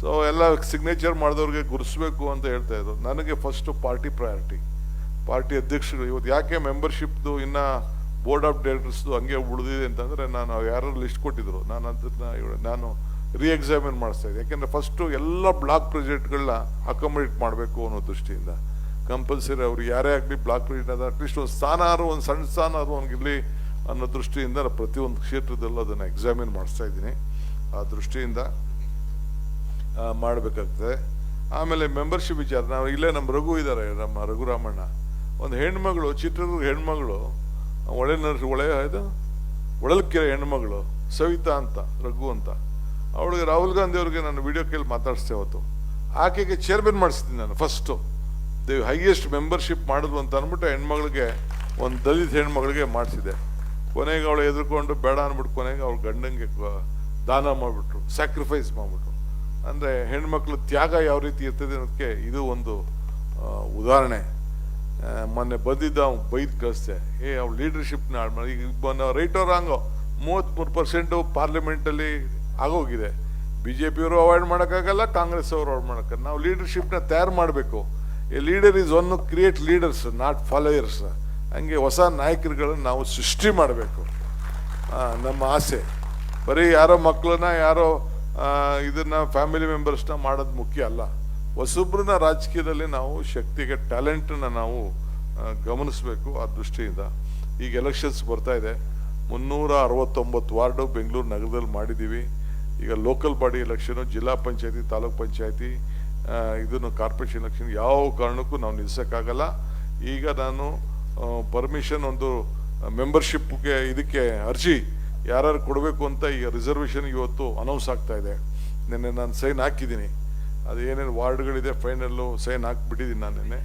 ಸೊ ಎಲ್ಲ ಸಿಗ್ನೇಚರ್ ಮಾಡಿದವ್ರಿಗೆ ಗುರುಸ್ಬೇಕು ಅಂತ ಹೇಳ್ತಾ ಇದ್ರು. ನನಗೆ ಫಸ್ಟು ಪಾರ್ಟಿ ಪ್ರಯಾರಿಟಿ ಪಾರ್ಟಿ ಅಧ್ಯಕ್ಷರು, ಇವತ್ತು ಯಾಕೆ ಮೆಂಬರ್ಶಿಪ್ದು ಇನ್ನ ಬೋರ್ಡ್ ಆಫ್ ಡೈರೆಕ್ಟರ್ಸ್ದು ಹಂಗೆ ಉಳಿದಿದೆ ಅಂತಂದರೆ ನಾನು ಯಾರು ಲಿಸ್ಟ್ ಕೊಟ್ಟಿದ್ರು. ನಾನು ಅದನ್ನು ನಾನು ರೀ ಎಕ್ಸಾಮಿನ್ ಮಾಡಿಸ್ತಾ ಇದ್ದೆ. ಯಾಕೆಂದರೆ ಫಸ್ಟು ಎಲ್ಲ ಬ್ಲಾಕ್ ಪ್ರೊಜೆಕ್ಟ್ಗಳನ್ನ ಅಕೊಮಡೇಟ್ ಮಾಡಬೇಕು ಅನ್ನೋ ದೃಷ್ಟಿಯಿಂದ. ಕಂಪಲ್ಸರಿ ಅವ್ರು ಯಾರೇ ಆಗಲಿ ಬ್ಲಾಕ್ ಪ್ರೊಜೆಕ್ಟ್ ಅದ ಅಟ್ಲೀಸ್ಟ್ ಒಂದು ಸ್ಥಾನಾರು ಒಂದು ಸಣ್ಣ ಸ್ಥಾನಾರು ಅವ್ನಿಗಿರಲಿ ಅನ್ನೋ ದೃಷ್ಟಿಯಿಂದ ನಾನು ಪ್ರತಿಯೊಂದು ಕ್ಷೇತ್ರದಲ್ಲೂ ಅದನ್ನು ಎಕ್ಸಾಮಿನ್ ಮಾಡಿಸ್ತಾ ಇದ್ದೀನಿ. ಆ ದೃಷ್ಟಿಯಿಂದ ಮಾಡಬೇಕಾಗ್ತದೆ. ಆಮೇಲೆ ಮೆಂಬರ್ಶಿಪ್ ವಿಚಾರ. ನಾವು ಇಲ್ಲೇ ನಮ್ಮ ರಘು ಇದ್ದಾರೆ ನಮ್ಮ ರಘುರಾಮಣ್ಣ. ಒಂದು ಹೆಣ್ಮಗಳು, ಚಿತ್ರದುರ್ಗ ಹೆಣ್ಮಗಳು ಒಳೆ ನರ್ಸ್ ಒಳೆ ಇದು? ಒಳಲ್ಕೆರೆ ಹೆಣ್ಮಗಳು, ಸವಿತಾ ಅಂತ, ರಘು ಅಂತ. ಅವಳಿಗೆ ರಾಹುಲ್ ಗಾಂಧಿ ಅವ್ರಿಗೆ ನಾನು ವಿಡಿಯೋ ಕೇಳಿ ಮಾತಾಡಿಸ್ತೇವೆ ಅವತ್ತು. ಆಕೆಗೆ ಚೇರ್ಮನ್ ಮಾಡಿಸ್ತೀನಿ ನಾನು ಫಸ್ಟು ದೇವ್ ಹೈಯೆಸ್ಟ್ ಮೆಂಬರ್ಶಿಪ್ ಮಾಡಿದ್ವು ಅಂತ ಅಂದ್ಬಿಟ್ಟು ಹೆಣ್ಮಗಳಿಗೆ, ಒಂದು ದಲಿತ ಹೆಣ್ಮಗಳಿಗೆ ಮಾಡಿಸಿದೆ. ಕೊನೆಗೆ ಅವಳು ಎದುರ್ಕೊಂಡು ಬೇಡ ಅಂದ್ಬಿಟ್ಟು ಕೊನೆಗೆ ಅವ್ಳ ಗಂಡಂಗೆ ದಾನ ಮಾಡಿಬಿಟ್ರು ಸ್ಯಾಕ್ರಿಫೈಸ್ ಮಾಡಿಬಿಟ್ರು. ಅಂದರೆ ಹೆಣ್ಮಕ್ಳು ತ್ಯಾಗ ಯಾವ ರೀತಿ ಇರ್ತದೆ ಅನ್ನೋದಕ್ಕೆ ಇದು ಒಂದು ಉದಾಹರಣೆ. ಮೊನ್ನೆ ಬಂದಿದ್ದ ಅವ್ನು ಬೈದು ಕಳಿಸ್ದೆ. ಏ, ಅವ್ಳು ಲೀಡರ್ಶಿಪ್ನ ಹಾಳು ಮಾಡಿ ಈಗ ಮೊನ್ನೆ ರೈಟ್ ಹಂಗೋ ಮೂವತ್ತ್ಮೂರು ಪರ್ಸೆಂಟು ಪಾರ್ಲಿಮೆಂಟಲ್ಲಿ ಆಗೋಗಿದೆ ಬಿ ಜೆ ಪಿಯವರು ಅವಾಯ್ಡ್ ಮಾಡೋಕ್ಕಾಗಲ್ಲ ಕಾಂಗ್ರೆಸ್ ಅವರು ಅವಾಯ್ಡ್ ಮಾಡೋಕ್ಕಾಗಲ್ಲ. ನಾವು ಲೀಡರ್ಶಿಪ್ನ ತಯಾರು ಮಾಡಬೇಕು. A leader is one create leaders not followers ಹಂಗೆ ಹೊಸ ನಾಯಕರುಗಳನ್ನು ನಾವು ಸೃಷ್ಟಿ ಮಾಡಬೇಕು. ನಮ್ಮ ಆಸೆ. ಬರೀ ಯಾರೋ ಮಕ್ಕಳನ್ನ ಯಾರೋ ಇದನ್ನ ಫ್ಯಾಮಿಲಿ ಮೆಂಬರ್ಸ್ನ ಮಾಡೋದು ಮುಖ್ಯ ಅಲ್ಲ. ಹೊಸೊಬ್ರನ್ನ ರಾಜಕೀಯದಲ್ಲಿ ನಾವು ಶಕ್ತಿಗೆ ಟ್ಯಾಲೆಂಟನ್ನು ನಾವು ಗಮನಿಸಬೇಕು ಆ ದೃಷ್ಟಿಯಿಂದ. ಈಗ ಎಲೆಕ್ಷನ್ಸ್ ಬರ್ತಾ ಇದೆ. ಮುನ್ನೂರ ಅರವತ್ತೊಂಬತ್ತು ವಾರ್ಡು ಬೆಂಗಳೂರು ನಗರದಲ್ಲಿ ಮಾಡಿದ್ದೀವಿ. ಈಗ ಲೋಕಲ್ ಬಾಡಿ ಎಲೆಕ್ಷನು ಜಿಲ್ಲಾ ಪಂಚಾಯತಿ, ತಾಲೂಕ್ ಪಂಚಾಯತಿ ಇದನ್ನು ಕಾರ್ಪೊರೇಷನ್ ಎಲೆಕ್ಷನ್ ಯಾವ ಕಾರಣಕ್ಕೂ ನಾವು ನಿಲ್ಲಿಸೋಕ್ಕಾಗಲ್ಲ ಈಗ ನಾನು ಪರ್ಮಿಷನ್ ಒಂದು ಮೆಂಬರ್ಶಿಪ್ಗೆ ಇದಕ್ಕೆ ಅರ್ಜಿ ಯಾರ್ಯಾರು ಕೊಡಬೇಕು ಅಂತ ಈಗ ರಿಸರ್ವೇಷನ್ ಇವತ್ತು ಅನೌನ್ಸ್ ಆಗ್ತಾ ಇದೆ. ನಿನ್ನೆ ನಾನು ಸೈನ್ ಹಾಕಿದ್ದೀನಿ. ಅದು ಏನೇನು ವಾರ್ಡ್ಗಳಿದೆ, ಫೈನಲ್ಲು ಸೈನ್ ಹಾಕ್ಬಿಟ್ಟಿದ್ದೀನಿ ನಾನು ನಿನ್ನೆ.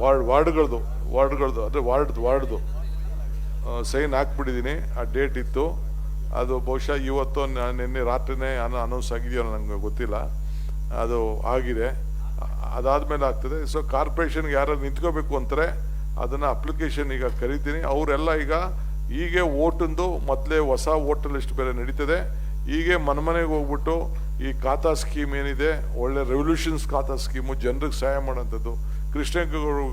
ವಾರ್ಡ್, ವಾರ್ಡ್ಗಳದು ವಾರ್ಡ್ಗಳದು, ಅಂದರೆ ವಾರ್ಡ್ ವಾರ್ಡ್ದು ಸೈನ್ ಹಾಕ್ಬಿಟ್ಟಿದ್ದೀನಿ ಆ ಡೇಟ್ ಇತ್ತು. ಅದು ಬಹುಶಃ ಇವತ್ತು ನಿನ್ನೆ ರಾತ್ರಿನೇ ಅನೌನ್ಸ್ ಆಗಿದೆಯೋ ನನಗೆ ಗೊತ್ತಿಲ್ಲ. ಅದು ಆಗಿದೆ. ಅದಾದ್ಮೇಲೆ ಆಗ್ತದೆ. ಸೊ ಕಾರ್ಪೊರೇಷನ್ಗೆ ಯಾರು ನಿಂತ್ಕೋಬೇಕು ಅಂತಾರೆ, ಅದನ್ನು ಅಪ್ಲಿಕೇಶನ್ ಈಗ ಕರಿತೀನಿ. ಅವರೆಲ್ಲ ಈಗ ಹೀಗೆ ಓಟಂದು ಮೊದಲೇ ಹೊಸ ವೋಟರ್ ಲಿಸ್ಟ್ ಬೇರೆ ನಡೀತದೆ. ಹೀಗೆ ಮನೆಗೆ ಹೋಗ್ಬಿಟ್ಟು ಈ ಖಾತಾ ಸ್ಕೀಮ್ ಏನಿದೆ, ಒಳ್ಳೆ ರೆವಲ್ಯೂಷನ್ಸ್ ಖಾತಾ ಸ್ಕೀಮು, ಜನರಿಗೆ ಸಹಾಯ ಮಾಡೋಂಥದ್ದು ಕೃಷ್ಣೇಗೌಡರು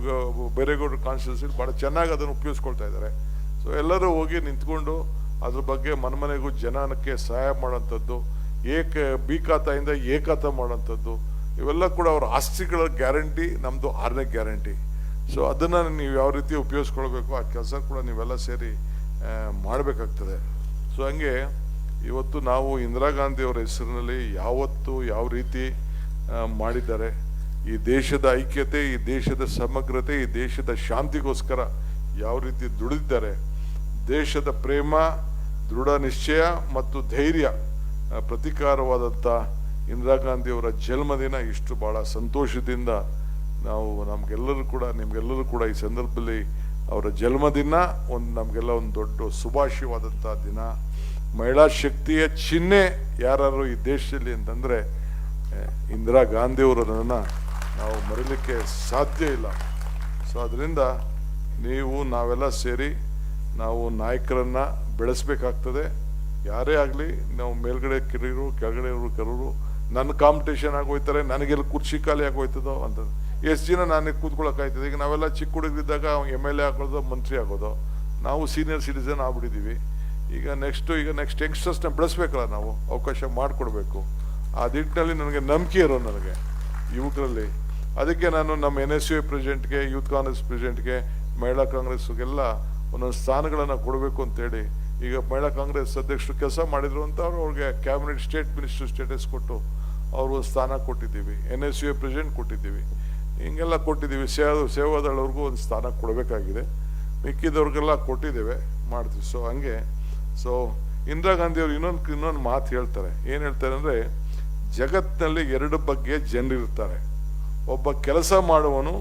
ಬೇರೆಗೌಡರು ಕಾನ್ಸ್ಟಿಟ್ಯೂನ್ಸಿ ಭಾಳ ಚೆನ್ನಾಗಿ ಅದನ್ನು ಉಪಯೋಗಿಸ್ಕೊಳ್ತಾ ಇದ್ದಾರೆ. ಸೊ ಎಲ್ಲರೂ ಹೋಗಿ ನಿಂತ್ಕೊಂಡು ಅದ್ರ ಬಗ್ಗೆ ಮನೆಮನೆಗೂ ಜನಕ್ಕೆ ಸಹಾಯ ಮಾಡೋಂಥದ್ದು ಏಕ, ಬಿ ಖಾತಾಯಿಂದ ಎ ಖಾತಾ ಮಾಡೋಂಥದ್ದು ಇವೆಲ್ಲ ಕೂಡ ಅವ್ರ ಆಸ್ತಿಗಳ ಗ್ಯಾರಂಟಿ ನಮ್ಮದು ಆರನೇ ಗ್ಯಾರಂಟಿ. ಸೊ ಅದನ್ನು ನೀವು ಯಾವ ರೀತಿ ಉಪಯೋಗಿಸ್ಕೊಳ್ಬೇಕು, ಆ ಕೆಲಸ ಕೂಡ ನೀವೆಲ್ಲ ಸೇರಿ ಮಾಡಬೇಕಾಗ್ತದೆ. ಸೊ ಹಂಗೆ ಇವತ್ತು ನಾವು ಇಂದಿರಾ ಗಾಂಧಿಯವರ ಹೆಸರಿನಲ್ಲಿ ಯಾವತ್ತು ಯಾವ ರೀತಿ ಮಾಡಿದ್ದಾರೆ. ಈ ದೇಶದ ಐಕ್ಯತೆ, ಈ ದೇಶದ ಸಮಗ್ರತೆ, ಈ ದೇಶದ ಶಾಂತಿಗೋಸ್ಕರ ಯಾವ ರೀತಿ ದುಡಿದಿದ್ದಾರೆ. ದೇಶದ ಪ್ರೇಮ, ದೃಢ ನಿಶ್ಚಯ ಮತ್ತು ಧೈರ್ಯ ಪ್ರತಿಕಾರವಾದಂಥ ಇಂದಿರಾ ಗಾಂಧಿಯವರ ಜನ್ಮದಿನ ಇಷ್ಟು ಭಾಳ ಸಂತೋಷದಿಂದ ನಾವು ನಮಗೆಲ್ಲರೂ ಕೂಡ, ನಿಮಗೆಲ್ಲರೂ ಕೂಡ ಈ ಸಂದರ್ಭದಲ್ಲಿ ಅವರ ಜನ್ಮದಿನ, ಒಂದು ನಮಗೆಲ್ಲ ಒಂದು ದೊಡ್ಡ ಶುಭಾಶಯವಾದಂಥ ದಿನ. ಮಹಿಳಾ ಶಕ್ತಿಯ ಚಿಹ್ನೆ ಯಾರು ಈ ದೇಶದಲ್ಲಿ ಅಂತಂದರೆ ಇಂದಿರಾ ಗಾಂಧಿಯವರನ್ನು ನಾವು ಮರೀಲಿಕ್ಕೆ ಸಾಧ್ಯ ಇಲ್ಲ. ಸೊ ಅದರಿಂದ ನೀವು, ನಾವೆಲ್ಲ ಸೇರಿ ನಾವು ನಾಯಕರನ್ನ ಬೆಳೆಸಬೇಕಾಗ್ತದೆ. ಯಾರೇ ಆಗಲಿ, ನಾವು ಮೇಲ್ಗಡೆ ಕಿರಿಯರು ಕೆಳಗಡೆ ಇರೋರು ಕರೋರು, ನನ್ನ ಕಾಂಪಿಟೇಷನ್ ಆಗೋಯ್ತಾರೆ ನನಗೆಲ್ಲ ಕುರ್ಚಿ ಖಾಲಿ ಆಗೋಯ್ತದೋ ಅಂತ ಎಷ್ಟು ಜನ ನಾನು ಕೂತ್ಕೊಳ್ಳೋಕ್ಕಾಯ್ತದೆ ಈಗ ನಾವೆಲ್ಲ ಚಿಕ್ಕ ಹುಡುಗರಿದ್ದಾಗ ಎಂ ಎಲ್ ಎ ಆಗೋದು ಮಂತ್ರಿ ಆಗೋದು. ನಾವು ಸೀನಿಯರ್ ಸಿಟಿಸನ್ ಆಗ್ಬಿಟ್ಟಿದ್ದೀವಿ ಈಗ ನೆಕ್ಸ್ಟು ಈಗ ನೆಕ್ಸ್ಟ್ ಯಂಗ್ಸ್ಟರ್ಸ್ನ ಬೆಳೆಸ್ಬೇಕಲ್ಲ ನಾವು, ಅವಕಾಶ ಮಾಡಿಕೊಡ್ಬೇಕು. ಆ ದಿಟ್ಟಿನಲ್ಲಿ ನನಗೆ ನಂಬಿಕೆ ಇರೋ ನನಗೆ ಯುವಕರಲ್ಲಿ ಅದಕ್ಕೆ ನಾನು ನಮ್ಮ ಎನ್ ಎಸ್ ಯು ಪ್ರೆಸಿಡೆಂಟ್ಗೆ ಯೂತ್ ಕಾಂಗ್ರೆಸ್ ಪ್ರೆಸಿಡೆಂಟ್ಗೆ ಮಹಿಳಾ ಕಾಂಗ್ರೆಸ್ಗೆಲ್ಲ ಒಂದೊಂದು ಸ್ಥಾನಗಳನ್ನು ಕೊಡಬೇಕು ಅಂತೇಳಿ, ಈಗ ಮಹಿಳಾ ಕಾಂಗ್ರೆಸ್ ಅಧ್ಯಕ್ಷರು ಕೆಲಸ ಮಾಡಿದರು ಅಂತ ಅವರು ಅವ್ರಿಗೆ ಕ್ಯಾಬಿನೆಟ್ ಸ್ಟೇಟ್ ಮಿನಿಸ್ಟರ್ ಸ್ಟೇಟಸ್ ಕೊಟ್ಟು ಅವರು ಸ್ಥಾನ ಕೊಟ್ಟಿದ್ದೀವಿ. ಎನ್ ಎಸ್ ಯು ಪ್ರೆಸಿಡೆಂಟ್ ಕೊಟ್ಟಿದ್ದೀವಿ. ಹಿಂಗೆಲ್ಲ ಕೊಟ್ಟಿದ್ದೀವಿ. ಸೇವಾ, ಸೇವಾದಳವ್ರಿಗೂ ಒಂದು ಸ್ಥಾನ ಕೊಡಬೇಕಾಗಿದೆ. ಮಿಕ್ಕಿದವ್ರಿಗೆಲ್ಲ ಕೊಟ್ಟಿದ್ದೇವೆ, ಮಾಡ್ತೀವಿ. ಸೊ ಹಂಗೆ ಸೊ ಇಂದಿರಾ ಗಾಂಧಿ ಅವರು ಇನ್ನೊಂದು ಇನ್ನೊಂದು ಮಾತು ಹೇಳ್ತಾರೆ. ಏನು ಹೇಳ್ತಾರೆ ಅಂದರೆ ಜಗತ್ತಿನಲ್ಲಿ ಎರಡು ಬಗ್ಗೆ ಜನರಿರ್ತಾರೆ ಒಬ್ಬ ಕೆಲಸ ಮಾಡುವನು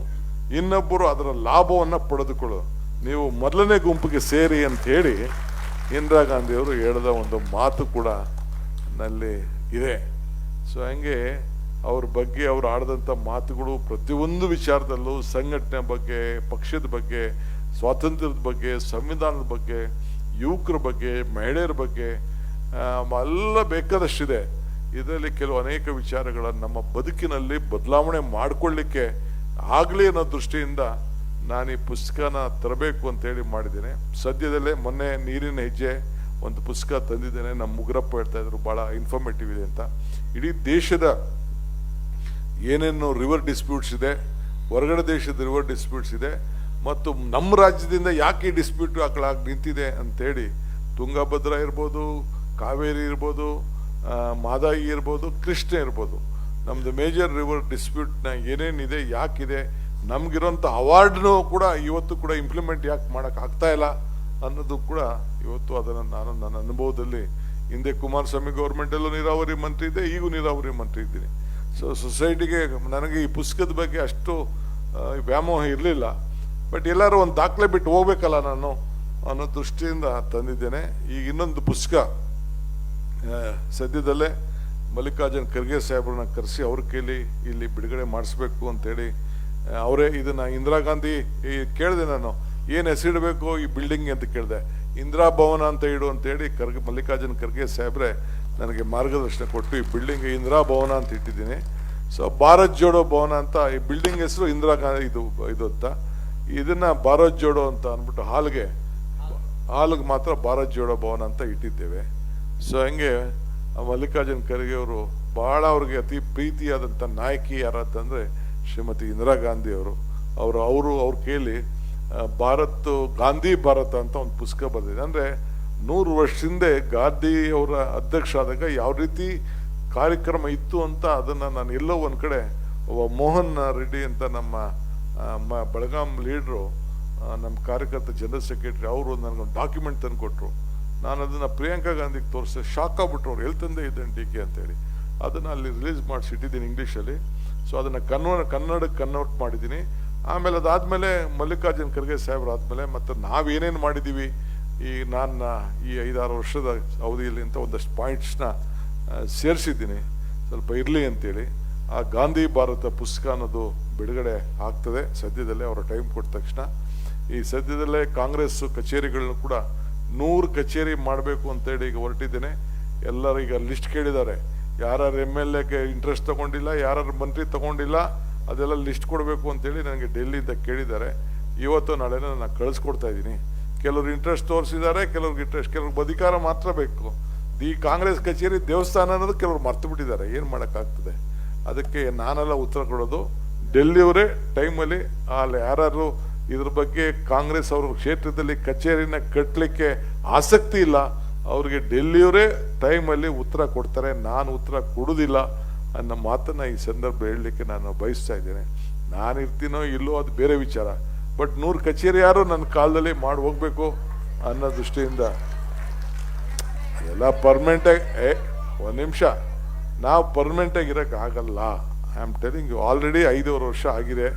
ಇನ್ನೊಬ್ಬರು ಅದರ ಲಾಭವನ್ನು ಪಡೆದುಕೊಳ್ಳೋದು ನೀವು ಮೊದಲನೇ ಗುಂಪಿಗೆ ಸೇರಿ ಅಂತ ಹೇಳಿ ಇಂದಿರಾ ಗಾಂಧಿಯವರು ಹೇಳಿದ ಒಂದು ಮಾತು ಕೂಡ ನಲ್ಲಿ ಇದೆ. ಸೊ ಹಂಗೆ ಅವ್ರ ಬಗ್ಗೆ, ಅವ್ರು ಆಡಿದಂಥ ಮಾತುಗಳು ಪ್ರತಿಯೊಂದು ವಿಚಾರದಲ್ಲೂ ಸಂಘಟನೆ ಬಗ್ಗೆ, ಪಕ್ಷದ ಬಗ್ಗೆ, ಸ್ವಾತಂತ್ರ್ಯದ ಬಗ್ಗೆ, ಸಂವಿಧಾನದ ಬಗ್ಗೆ ಯುವಕರ ಬಗ್ಗೆ, ಮಹಿಳೆಯರ ಬಗ್ಗೆ ಎಲ್ಲ ಬೇಕಾದಷ್ಟಿದೆ. ಇದರಲ್ಲಿ ಕೆಲವು ಅನೇಕ ವಿಚಾರಗಳನ್ನು ನಮ್ಮ ಬದುಕಿನಲ್ಲಿ ಬದಲಾವಣೆ ಮಾಡಿಕೊಳ್ಳಿಕ್ಕೆ ಆಗಲಿ ಅನ್ನೋ ದೃಷ್ಟಿಯಿಂದ ನಾನು ಈ ಪುಸ್ತಕನ ತರಬೇಕು ಅಂತೇಳಿ ಮಾಡಿದ್ದೇನೆ. ಸದ್ಯದಲ್ಲೇ ಮೊನ್ನೆ ನೀರಿನ ಹೆಜ್ಜೆ ಒಂದು ಪುಸ್ತಕ ತಂದಿದ್ದೇನೆ. ನಮ್ಮ ಮುಗ್ರಪ್ಪ ಹೇಳ್ತಾ ಇದ್ರು ಭಾಳ ಇನ್ಫಾರ್ಮೇಟಿವ್ ಇದೆ ಅಂತ. ಇಡೀ ದೇಶದ ಏನೇನು ರಿವರ್ ಡಿಸ್ಪ್ಯೂಟ್ಸ್ ಇದೆ, ಹೊರಗಡೆ ದೇಶದ ರಿವರ್ ಡಿಸ್ಪ್ಯೂಟ್ಸ್ ಇದೆ. ಮತ್ತು ನಮ್ಮ ರಾಜ್ಯದಿಂದ ಯಾಕೆ ಈ ಡಿಸ್ಪ್ಯೂಟ್ ಆಕಳಾಗಿ ನಿಂತಿದೆ ಅಂತೇಳಿ ತುಂಗಭದ್ರಾ ಇರ್ಬೋದು, ಕಾವೇರಿ ಇರ್ಬೋದು ಮಾದಾಯಿ ಇರ್ಬೋದು, ಕೃಷ್ಣ ಇರ್ಬೋದು. ನಮ್ಮದು ಮೇಜರ್ ರಿವರ್ ಡಿಸ್ಪ್ಯೂಟ್ನ ಏನೇನಿದೆ, ಯಾಕಿದೆ ನಮಗಿರೋಂಥ ಅವಾರ್ಡ್ನು ಕೂಡ ಇವತ್ತು ಕೂಡ ಇಂಪ್ಲಿಮೆಂಟ್ ಯಾಕೆ ಮಾಡೋಕ್ಕಾಗ್ತಾ ಇಲ್ಲ ಅನ್ನೋದು ಕೂಡ ಇವತ್ತು ಅದನ್ನು ನಾನು ನನ್ನ ಅನುಭವದಲ್ಲಿ ಹಿಂದೆ ಕುಮಾರಸ್ವಾಮಿ ಗೌರ್ಮೆಂಟಲ್ಲೂ ನೀರಾವರಿ ಮಂತ್ರಿ ಇದ್ದೆ, ಈಗೂ ನೀರಾವರಿ ಮಂತ್ರಿ ಇದ್ದೀನಿ. ಸೊ ಸೊಸೈಟಿಗೆ ನನಗೆ ಈ ಪುಸ್ತಕದ ಬಗ್ಗೆ ಅಷ್ಟು ವ್ಯಾಮೋಹ ಇರಲಿಲ್ಲ. ಬಟ್ ಎಲ್ಲರೂ ಒಂದು ದಾಖಲೆ ಬಿಟ್ಟು ಹೋಗ್ಬೇಕಲ್ಲ ನಾನು ಅನ್ನೋ ದೃಷ್ಟಿಯಿಂದ ತಂದಿದ್ದೇನೆ. ಈಗ ಇನ್ನೊಂದು ಪುಸ್ತಕ ಸದ್ಯದಲ್ಲೇ ಮಲ್ಲಿಕಾರ್ಜುನ್ ಖರ್ಗೆ ಸಾಹೇಬ್ರನ್ನ ಕರೆಸಿ ಅವ್ರ ಕೈಲಿ ಇಲ್ಲಿ ಬಿಡುಗಡೆ ಮಾಡಿಸ್ಬೇಕು ಅಂತೇಳಿ ಅವರೇ ಇದನ್ನು ಇಂದಿರಾ ಗಾಂಧಿ ಕೇಳಿದೆ ನಾನು, ಏನು ಹೆಸರಿಡಬೇಕು ಈ ಬಿಲ್ಡಿಂಗ್ ಅಂತ ಕೇಳಿದೆ. ಇಂದಿರಾ ಭವನ ಅಂತ ಇಡು ಅಂತೇಳಿ ಕರ್ಗೆ ಮಲ್ಲಿಕಾರ್ಜುನ್ ಖರ್ಗೆ ಸಾಹೇಬ್ರೆ ನನಗೆ ಮಾರ್ಗದರ್ಶನ ಕೊಟ್ಟು ಈ ಬಿಲ್ಡಿಂಗ್ ಇಂದಿರಾ ಭವನ ಅಂತ ಇಟ್ಟಿದ್ದೀನಿ. ಸೊ ಭಾರತ್ ಜೋಡೋ ಭವನ ಅಂತ ಈ ಬಿಲ್ಡಿಂಗ್ ಹೆಸರು ಇಂದಿರಾ ಗಾಂಧಿ, ಇದು ಇದು ಅಂತ. ಇದನ್ನ ಭಾರತ್ ಜೋಡೋ ಅಂತ ಅಂದ್ಬಿಟ್ಟು ಹಾಲ್ಗೆ ಹಾಲ್ಗೆ ಮಾತ್ರ ಭಾರತ್ ಜೋಡೋ ಭವನ ಅಂತ ಇಟ್ಟಿದ್ದೇವೆ. ಸೊ ಹಂಗೆ ಮಲ್ಲಿಕಾರ್ಜುನ್ ಖರ್ಗೆ ಅವರು ಬಹಳ ಅವ್ರಿಗೆ ಅತಿ ಪ್ರೀತಿಯಾದಂಥ ನಾಯಕಿ ಯಾರಂತಂದ್ರೆ ಶ್ರೀಮತಿ ಇಂದಿರಾ ಗಾಂಧಿ ಅವರು. ಅವರು ಅವರು, ಅವ್ರು ಕೇಳಿ ಭಾರತ್, ಗಾಂಧಿ ಭಾರತ ಅಂತ ಒಂದು ಪುಸ್ತಕ ಬರೆದಿದೆ. ಅಂದ್ರೆ ನೂರು ವರ್ಷದಿಂದ ಗಾಂಧಿ ಅವರ ಅಧ್ಯಕ್ಷ ಆದಾಗ ಯಾವ ರೀತಿ ಕಾರ್ಯಕ್ರಮ ಇತ್ತು ಅಂತ ಅದನ್ನ ನಾನು ಎಲ್ಲೋ ಒಂದು ಕಡೆ ಮೋಹನ್ ರೆಡ್ಡಿ ಅಂತ ನಮ್ಮ ಮ- ಬೆಳಗಾಂ ಲೀಡ್ರು ನಮ್ಮ ಕಾರ್ಯಕರ್ತ ಜನರಲ್ ಸೆಕ್ರೆಟರಿ ಅವರು ನನಗೊಂದು ಡಾಕ್ಯುಮೆಂಟ್ ತಂದು ಕೊಟ್ಟರು ನಾನು ಅದನ್ನು ಪ್ರಿಯಾಂಕಾ ಗಾಂಧಿಗೆ ತೋರಿಸಿದೆ ಶಾಕ್ ಆಗ್ಬಿಟ್ರು. ಅವ್ರು ಎಲ್ಲಿ ತಂದೆ ಡಿ ಕೆ ಅಂತೇಳಿ. ಅದನ್ನು ಅಲ್ಲಿ ರಿಲೀಸ್ ಮಾಡಿಸಿ ಇಟ್ಟಿದ್ದೀನಿ ಇಂಗ್ಲೀಷಲ್ಲಿ. ಸೊ ಅದನ್ನು ಕನ್ವರ್ ಕನ್ನಡಕ್ಕೆ ಕನ್ವರ್ಟ್ ಮಾಡಿದ್ದೀನಿ. ಆಮೇಲೆ ಅದಾದಮೇಲೆ ಮಲ್ಲಿಕಾರ್ಜುನ್ ಖರ್ಗೆ ಸಾಹೇಬ್ರು ಆದಮೇಲೆ ಮತ್ತು ನಾವೇನೇನು ಮಾಡಿದ್ದೀವಿ? ಈ ನಾನು ಈ ಐದಾರು ವರ್ಷದ ಅವಧಿಯಲ್ಲಿ ಅಂತ ಒಂದಷ್ಟು ಪಾಯಿಂಟ್ಸ್ನ ಸೇರಿಸಿದ್ದೀನಿ. ಸ್ವಲ್ಪ ಇರಲಿ ಅಂತೇಳಿ. ಆ ಗಾಂಧಿ ಭಾರತ ಪುಸ್ತಕ ಅನ್ನೋದು ಬಿಡುಗಡೆ ಆಗ್ತದೆ. ಸದ್ಯದಲ್ಲೇ ಅವರ ಟೈಮ್ ಕೊಟ್ಟ ತಕ್ಷಣ. ಈ ಸದ್ಯದಲ್ಲೇ ಕಾಂಗ್ರೆಸ್ ಕಚೇರಿಗಳನ್ನು ಕೂಡ ನೂರು ಕಚೇರಿ ಮಾಡಬೇಕು ಅಂತೇಳಿ ಈಗ ಹೊರಟಿದ್ದೇನೆ. ಎಲ್ಲರೂ ಈಗ ಲಿಸ್ಟ್ ಕೇಳಿದ್ದಾರೆ. ಯಾರ್ಯಾರು ಎಂ ಎಲ್ ಎಗೆ ಇಂಟ್ರೆಸ್ಟ್ ತಗೊಂಡಿಲ್ಲ ಯಾರು ಮಂತ್ರಿ ತಗೊಂಡಿಲ್ಲ, ಅದೆಲ್ಲ ಲಿಸ್ಟ್ ಕೊಡಬೇಕು ಅಂತೇಳಿ ನನಗೆ ಡೆಲ್ಲಿಯಿಂದ ಕೇಳಿದ್ದಾರೆ. ಇವತ್ತು ನಾಳೆ ನಾನು ಕಳಿಸ್ಕೊಡ್ತಾ ಇದ್ದೀನಿ. ಕೆಲವರು ಇಂಟ್ರೆಸ್ಟ್ ತೋರಿಸಿದ್ದಾರೆ, ಕೆಲವ್ರಿಗೆ ಇಂಟ್ರೆಸ್ಟ್ ಕೆಲವ್ರಿಗೆ ಅಧಿಕಾರ ಮಾತ್ರ ಬೇಕು. ಈ ಕಾಂಗ್ರೆಸ್ ಕಚೇರಿ ದೇವಸ್ಥಾನ ಅನ್ನೋದು ಕೆಲವರು ಮರ್ತು ಬಿಟ್ಟಿದ್ದಾರೆ ಏನು ಮಾಡೋಕ್ಕಾಗ್ತದೆ? ಅದಕ್ಕೆ ನಾನೆಲ್ಲ ಉತ್ತರ ಕೊಡೋದು. ಡೆಲ್ಲಿಯವರೇ ಟೈಮಲ್ಲಿ ಅಲ್ಲಿ ಯಾರು ಇದ್ರ ಬಗ್ಗೆ ಕಾಂಗ್ರೆಸ್ ಅವರು ಕ್ಷೇತ್ರದಲ್ಲಿ ಕಚೇರಿನ ಕಟ್ಟಲಿಕ್ಕೆ ಆಸಕ್ತಿ ಇಲ್ಲ. ಅವ್ರಿಗೆ ಡೆಲ್ಲಿಯವರೇ ಟೈಮಲ್ಲಿ ಉತ್ತರ ಕೊಡ್ತಾರೆ. ನಾನು ಉತ್ತರ ಕೊಡೋದಿಲ್ಲ ಅನ್ನೋ ಮಾತನ್ನು ಈ ಸಂದರ್ಭ ಹೇಳಲಿಕ್ಕೆ ನಾನು ಬಯಸ್ತಾ ಇದ್ದೇನೆ. ನಾನು ಇರ್ತೀನೋ ಇಲ್ಲೋ ಅದು ಬೇರೆ ವಿಚಾರ. ಬಟ್ ನೂರು ಕಚೇರಿ ಯಾರು ನನ್ನ ಕಾಲದಲ್ಲಿ ಮಾಡಿ ಹೋಗ್ಬೇಕು ಅನ್ನೋ ದೃಷ್ಟಿಯಿಂದ ಎಲ್ಲ ಪರ್ಮನೆಂಟಾಗಿ ಏ, ಒಂದು ನಿಮಿಷ. ನಾವು ಪರ್ಮನೆಂಟಾಗಿ ಇರೋಕ್ಕೆ ಆಗಲ್ಲ. I am telling you already ಐದೂವರೆ ವರ್ಷ ಆಗಿದೆ.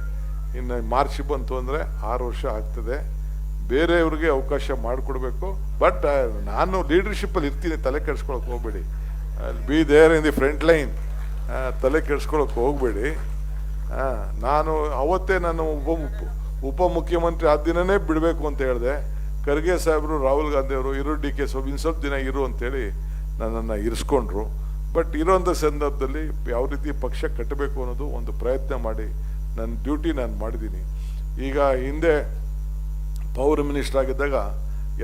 ಇನ್ನು ಮಾರ್ಚ್ ಬಂತು ಅಂದರೆ ಆರು ವರ್ಷ ಆಗ್ತದೆ. ಬೇರೆಯವ್ರಿಗೆ ಅವಕಾಶ ಮಾಡಿಕೊಡ್ಬೇಕು. ಬಟ್ ನಾನು ಲೀಡರ್ಶಿಪ್ಪಲ್ಲಿ ಇರ್ತೀನಿ, ತಲೆ ಕೆಡ್ಸ್ಕೊಳಕ್ಕೆ ಹೋಗಬೇಡಿ. Be there in the front line ತಲೆ ಕೆಡ್ಸ್ಕೊಳಕ್ಕೆ ಹೋಗಬೇಡಿ. ನಾನು ಅವತ್ತೇ ನಾನು ಉಪ ಉಪಮುಖ್ಯಮಂತ್ರಿ ಆ ದಿನನೇ ಬಿಡಬೇಕು ಅಂತ ಹೇಳಿದೆ. ಖರ್ಗೆ ಸಾಹೇಬರು, ರಾಹುಲ್ ಗಾಂಧಿಯವರು ಇರು ಡಿ ಕೆ ಇನ್ನು ಸ್ವಲ್ಪ ದಿನ ಇರು ಅಂತೇಳಿ ನನ್ನನ್ನು ಇರಿಸ್ಕೊಂಡ್ರು. ಬಟ್ ಇರೋಂಥ ಸಂದರ್ಭದಲ್ಲಿ ಯಾವ ರೀತಿ ಪಕ್ಷ ಕಟ್ಟಬೇಕು ಅನ್ನೋದು ಒಂದು ಪ್ರಯತ್ನ ಮಾಡಿ ನನ್ನ ಡ್ಯೂಟಿ ನಾನು ಮಾಡಿದ್ದೀನಿ. ಈಗ ಹಿಂದೆ ಪವರ್ ಮಿನಿಸ್ಟರ್ ಆಗಿದ್ದಾಗ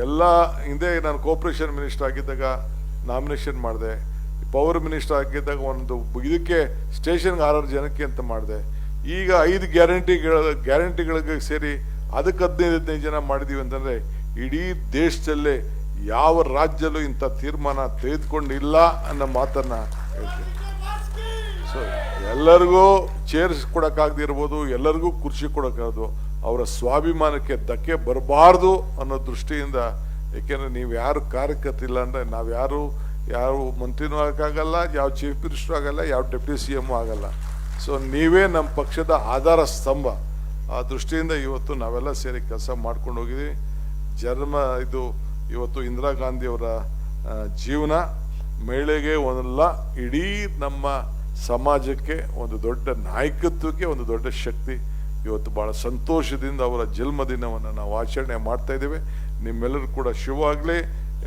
ಎಲ್ಲ ಹಿಂದೆ ನಾನು ಕೋಪರೇಷನ್ ಮಿನಿಸ್ಟರ್ ಆಗಿದ್ದಾಗ ನಾಮಿನೇಷನ್ ಮಾಡಿದೆ. ಪವರ್ ಮಿನಿಸ್ಟರ್ ಆಗಿದ್ದಾಗ ಒಂದು ಇದಕ್ಕೆ ಸ್ಟೇಷನ್ಗೆ ಆರಾರು ಜನಕ್ಕೆ ಅಂತ ಮಾಡಿದೆ. ಈಗ ಐದು ಗ್ಯಾರಂಟಿಗಳ ಗ್ಯಾರಂಟಿಗಳಿಗೆ ಸೇರಿ ಅದಕ್ಕೆ ಹದಿನೈದು ಹದಿನೈದು ಜನ ಮಾಡಿದೀವಿ ಅಂತಂದರೆ ಇಡೀ ದೇಶದಲ್ಲೇ ಯಾವ ರಾಜ್ಯಲ್ಲೂ ಇಂಥ ತೀರ್ಮಾನ ತೆಗೆದುಕೊಂಡಿಲ್ಲ ಅನ್ನೋ ಮಾತನ್ನ ಸೊ ಎಲ್ಲರಿಗೂ ಚೇರ್ಸ್ ಕೊಡೋಕ್ಕಾಗದಿರ್ಬೋದು ಎಲ್ಲರಿಗೂ ಕುರ್ಚಿ ಕೊಡೋಕ್ಕಾಗದು, ಅವರ ಸ್ವಾಭಿಮಾನಕ್ಕೆ ಧಕ್ಕೆ ಬರಬಾರ್ದು ಅನ್ನೋ ದೃಷ್ಟಿಯಿಂದ, ಏಕೆಂದರೆ ನೀವು ಯಾರು ಕಾರ್ಯಕರ್ತ ಇಲ್ಲ ಅಂದರೆ ನಾವು ಯಾರು ಯಾವ ಮಂತ್ರಿನೂ ಆಗೋಕ್ಕಾಗಲ್ಲ ಯಾವ ಚೀಫ್ ಮಿನಿಸ್ಟ್ರು ಆಗಲ್ಲ, ಯಾವ ಡೆಪ್ಟಿ ಸಿ ಎಮ್ಮು ಆಗಲ್ಲ. ಸೊ ನೀವೇ ನಮ್ಮ ಪಕ್ಷದ ಆಧಾರ ಸ್ತಂಭ. ಆ ದೃಷ್ಟಿಯಿಂದ ಇವತ್ತು ನಾವೆಲ್ಲ ಸೇರಿ ಕೆಲಸ ಮಾಡ್ಕೊಂಡು ಹೋಗಿದ್ದೀವಿ. ಜನ್ಮ ಇದು ಇವತ್ತು ಇಂದಿರಾ ಗಾಂಧಿಯವರ ಜೀವನ ಮಹಿಳೆಗೆ ಒಂದಲ್ಲ, ಇಡೀ ನಮ್ಮ ಸಮಾಜಕ್ಕೆ ಒಂದು ದೊಡ್ಡ ನಾಯಕತ್ವಕ್ಕೆ ಒಂದು ದೊಡ್ಡ ಶಕ್ತಿ. ಇವತ್ತು ಭಾಳ ಸಂತೋಷದಿಂದ ಅವರ ಜನ್ಮದಿನವನ್ನು ನಾವು ಆಚರಣೆ ಮಾಡ್ತಾ ಇದ್ದೇವೆ. ನಿಮ್ಮೆಲ್ಲರೂ ಕೂಡ ಶುಭವಾಗಲಿ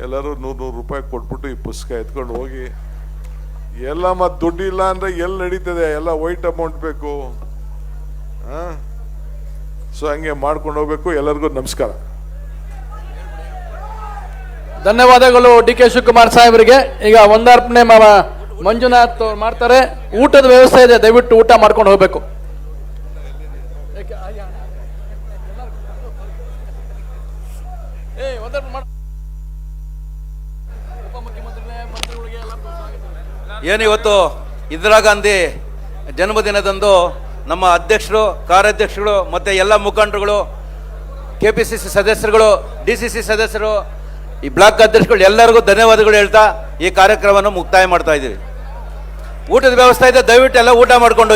ಎಲ್ಲರೂ ನೂರು ನೂರು ರೂಪಾಯಿ ಕೊಟ್ಬಿಟ್ಟು ಈ ಪುಸ್ತಕ ಎತ್ಕೊಂಡು ಹೋಗಿ. ಎಲ್ಲ ಮತ್ತು ದುಡ್ಡು ಇಲ್ಲ ಅಂದ್ರೆ ಎಲ್ಲಿ ನಡೀತದೆ? ಎಲ್ಲ ವೈಟ್ ಅಮೌಂಟ್ ಬೇಕು. ಸೊ ಹಂಗೆ ಮಾಡ್ಕೊಂಡು ಹೋಗ್ಬೇಕು. ಎಲ್ಲರಿಗೂ ನಮಸ್ಕಾರ. ಧನ್ಯವಾದಗಳು ಡಿ ಕೆ ಶಿವಕುಮಾರ್ ಸಾಹೇಬರಿಗೆ. ಈಗ ಒಂದಾರ್ಪಣೆ ಮಾವ ಮಂಜುನಾಥ್ ಮಾಡ್ತಾರೆ. ಊಟದ ವ್ಯವಸ್ಥೆ ಇದೆ, ದಯವಿಟ್ಟು ಊಟ ಮಾಡ್ಕೊಂಡು ಹೋಗ್ಬೇಕು. ಏನಿವತ್ತು ಇಂದಿರಾ ಗಾಂಧಿ ಜನ್ಮದಿನದಂದು ನಮ್ಮ ಅಧ್ಯಕ್ಷರು, ಕಾರ್ಯಾಧ್ಯಕ್ಷರು, ಮತ್ತು ಎಲ್ಲ ಮುಖಂಡರುಗಳು ಕೆ ಪಿ ಸಿ ಸಿ ಸದಸ್ಯರುಗಳು, ಡಿ ಸಿ ಸಿ ಸದಸ್ಯರು ಈ ಬ್ಲಾಕ್ ಅಧ್ಯಕ್ಷಗಳು ಎಲ್ಲರಿಗೂ ಧನ್ಯವಾದಗಳು ಹೇಳ್ತಾ ಈ ಕಾರ್ಯಕ್ರಮವನ್ನು ಮುಕ್ತಾಯ ಮಾಡ್ತಾ ಇದ್ದೀವಿ. ಊಟದ ವ್ಯವಸ್ಥೆ ಇದೆ, ದಯವಿಟ್ಟು ಎಲ್ಲ ಊಟ ಮಾಡ್ಕೊಂಡು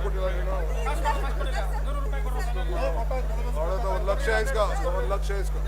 ನೀನು ಒಂದು ಲಕ್ಷ ಇಸ್ಕೊ ಒಂದು ಲಕ್ಷ ಇಸ್ಕೊ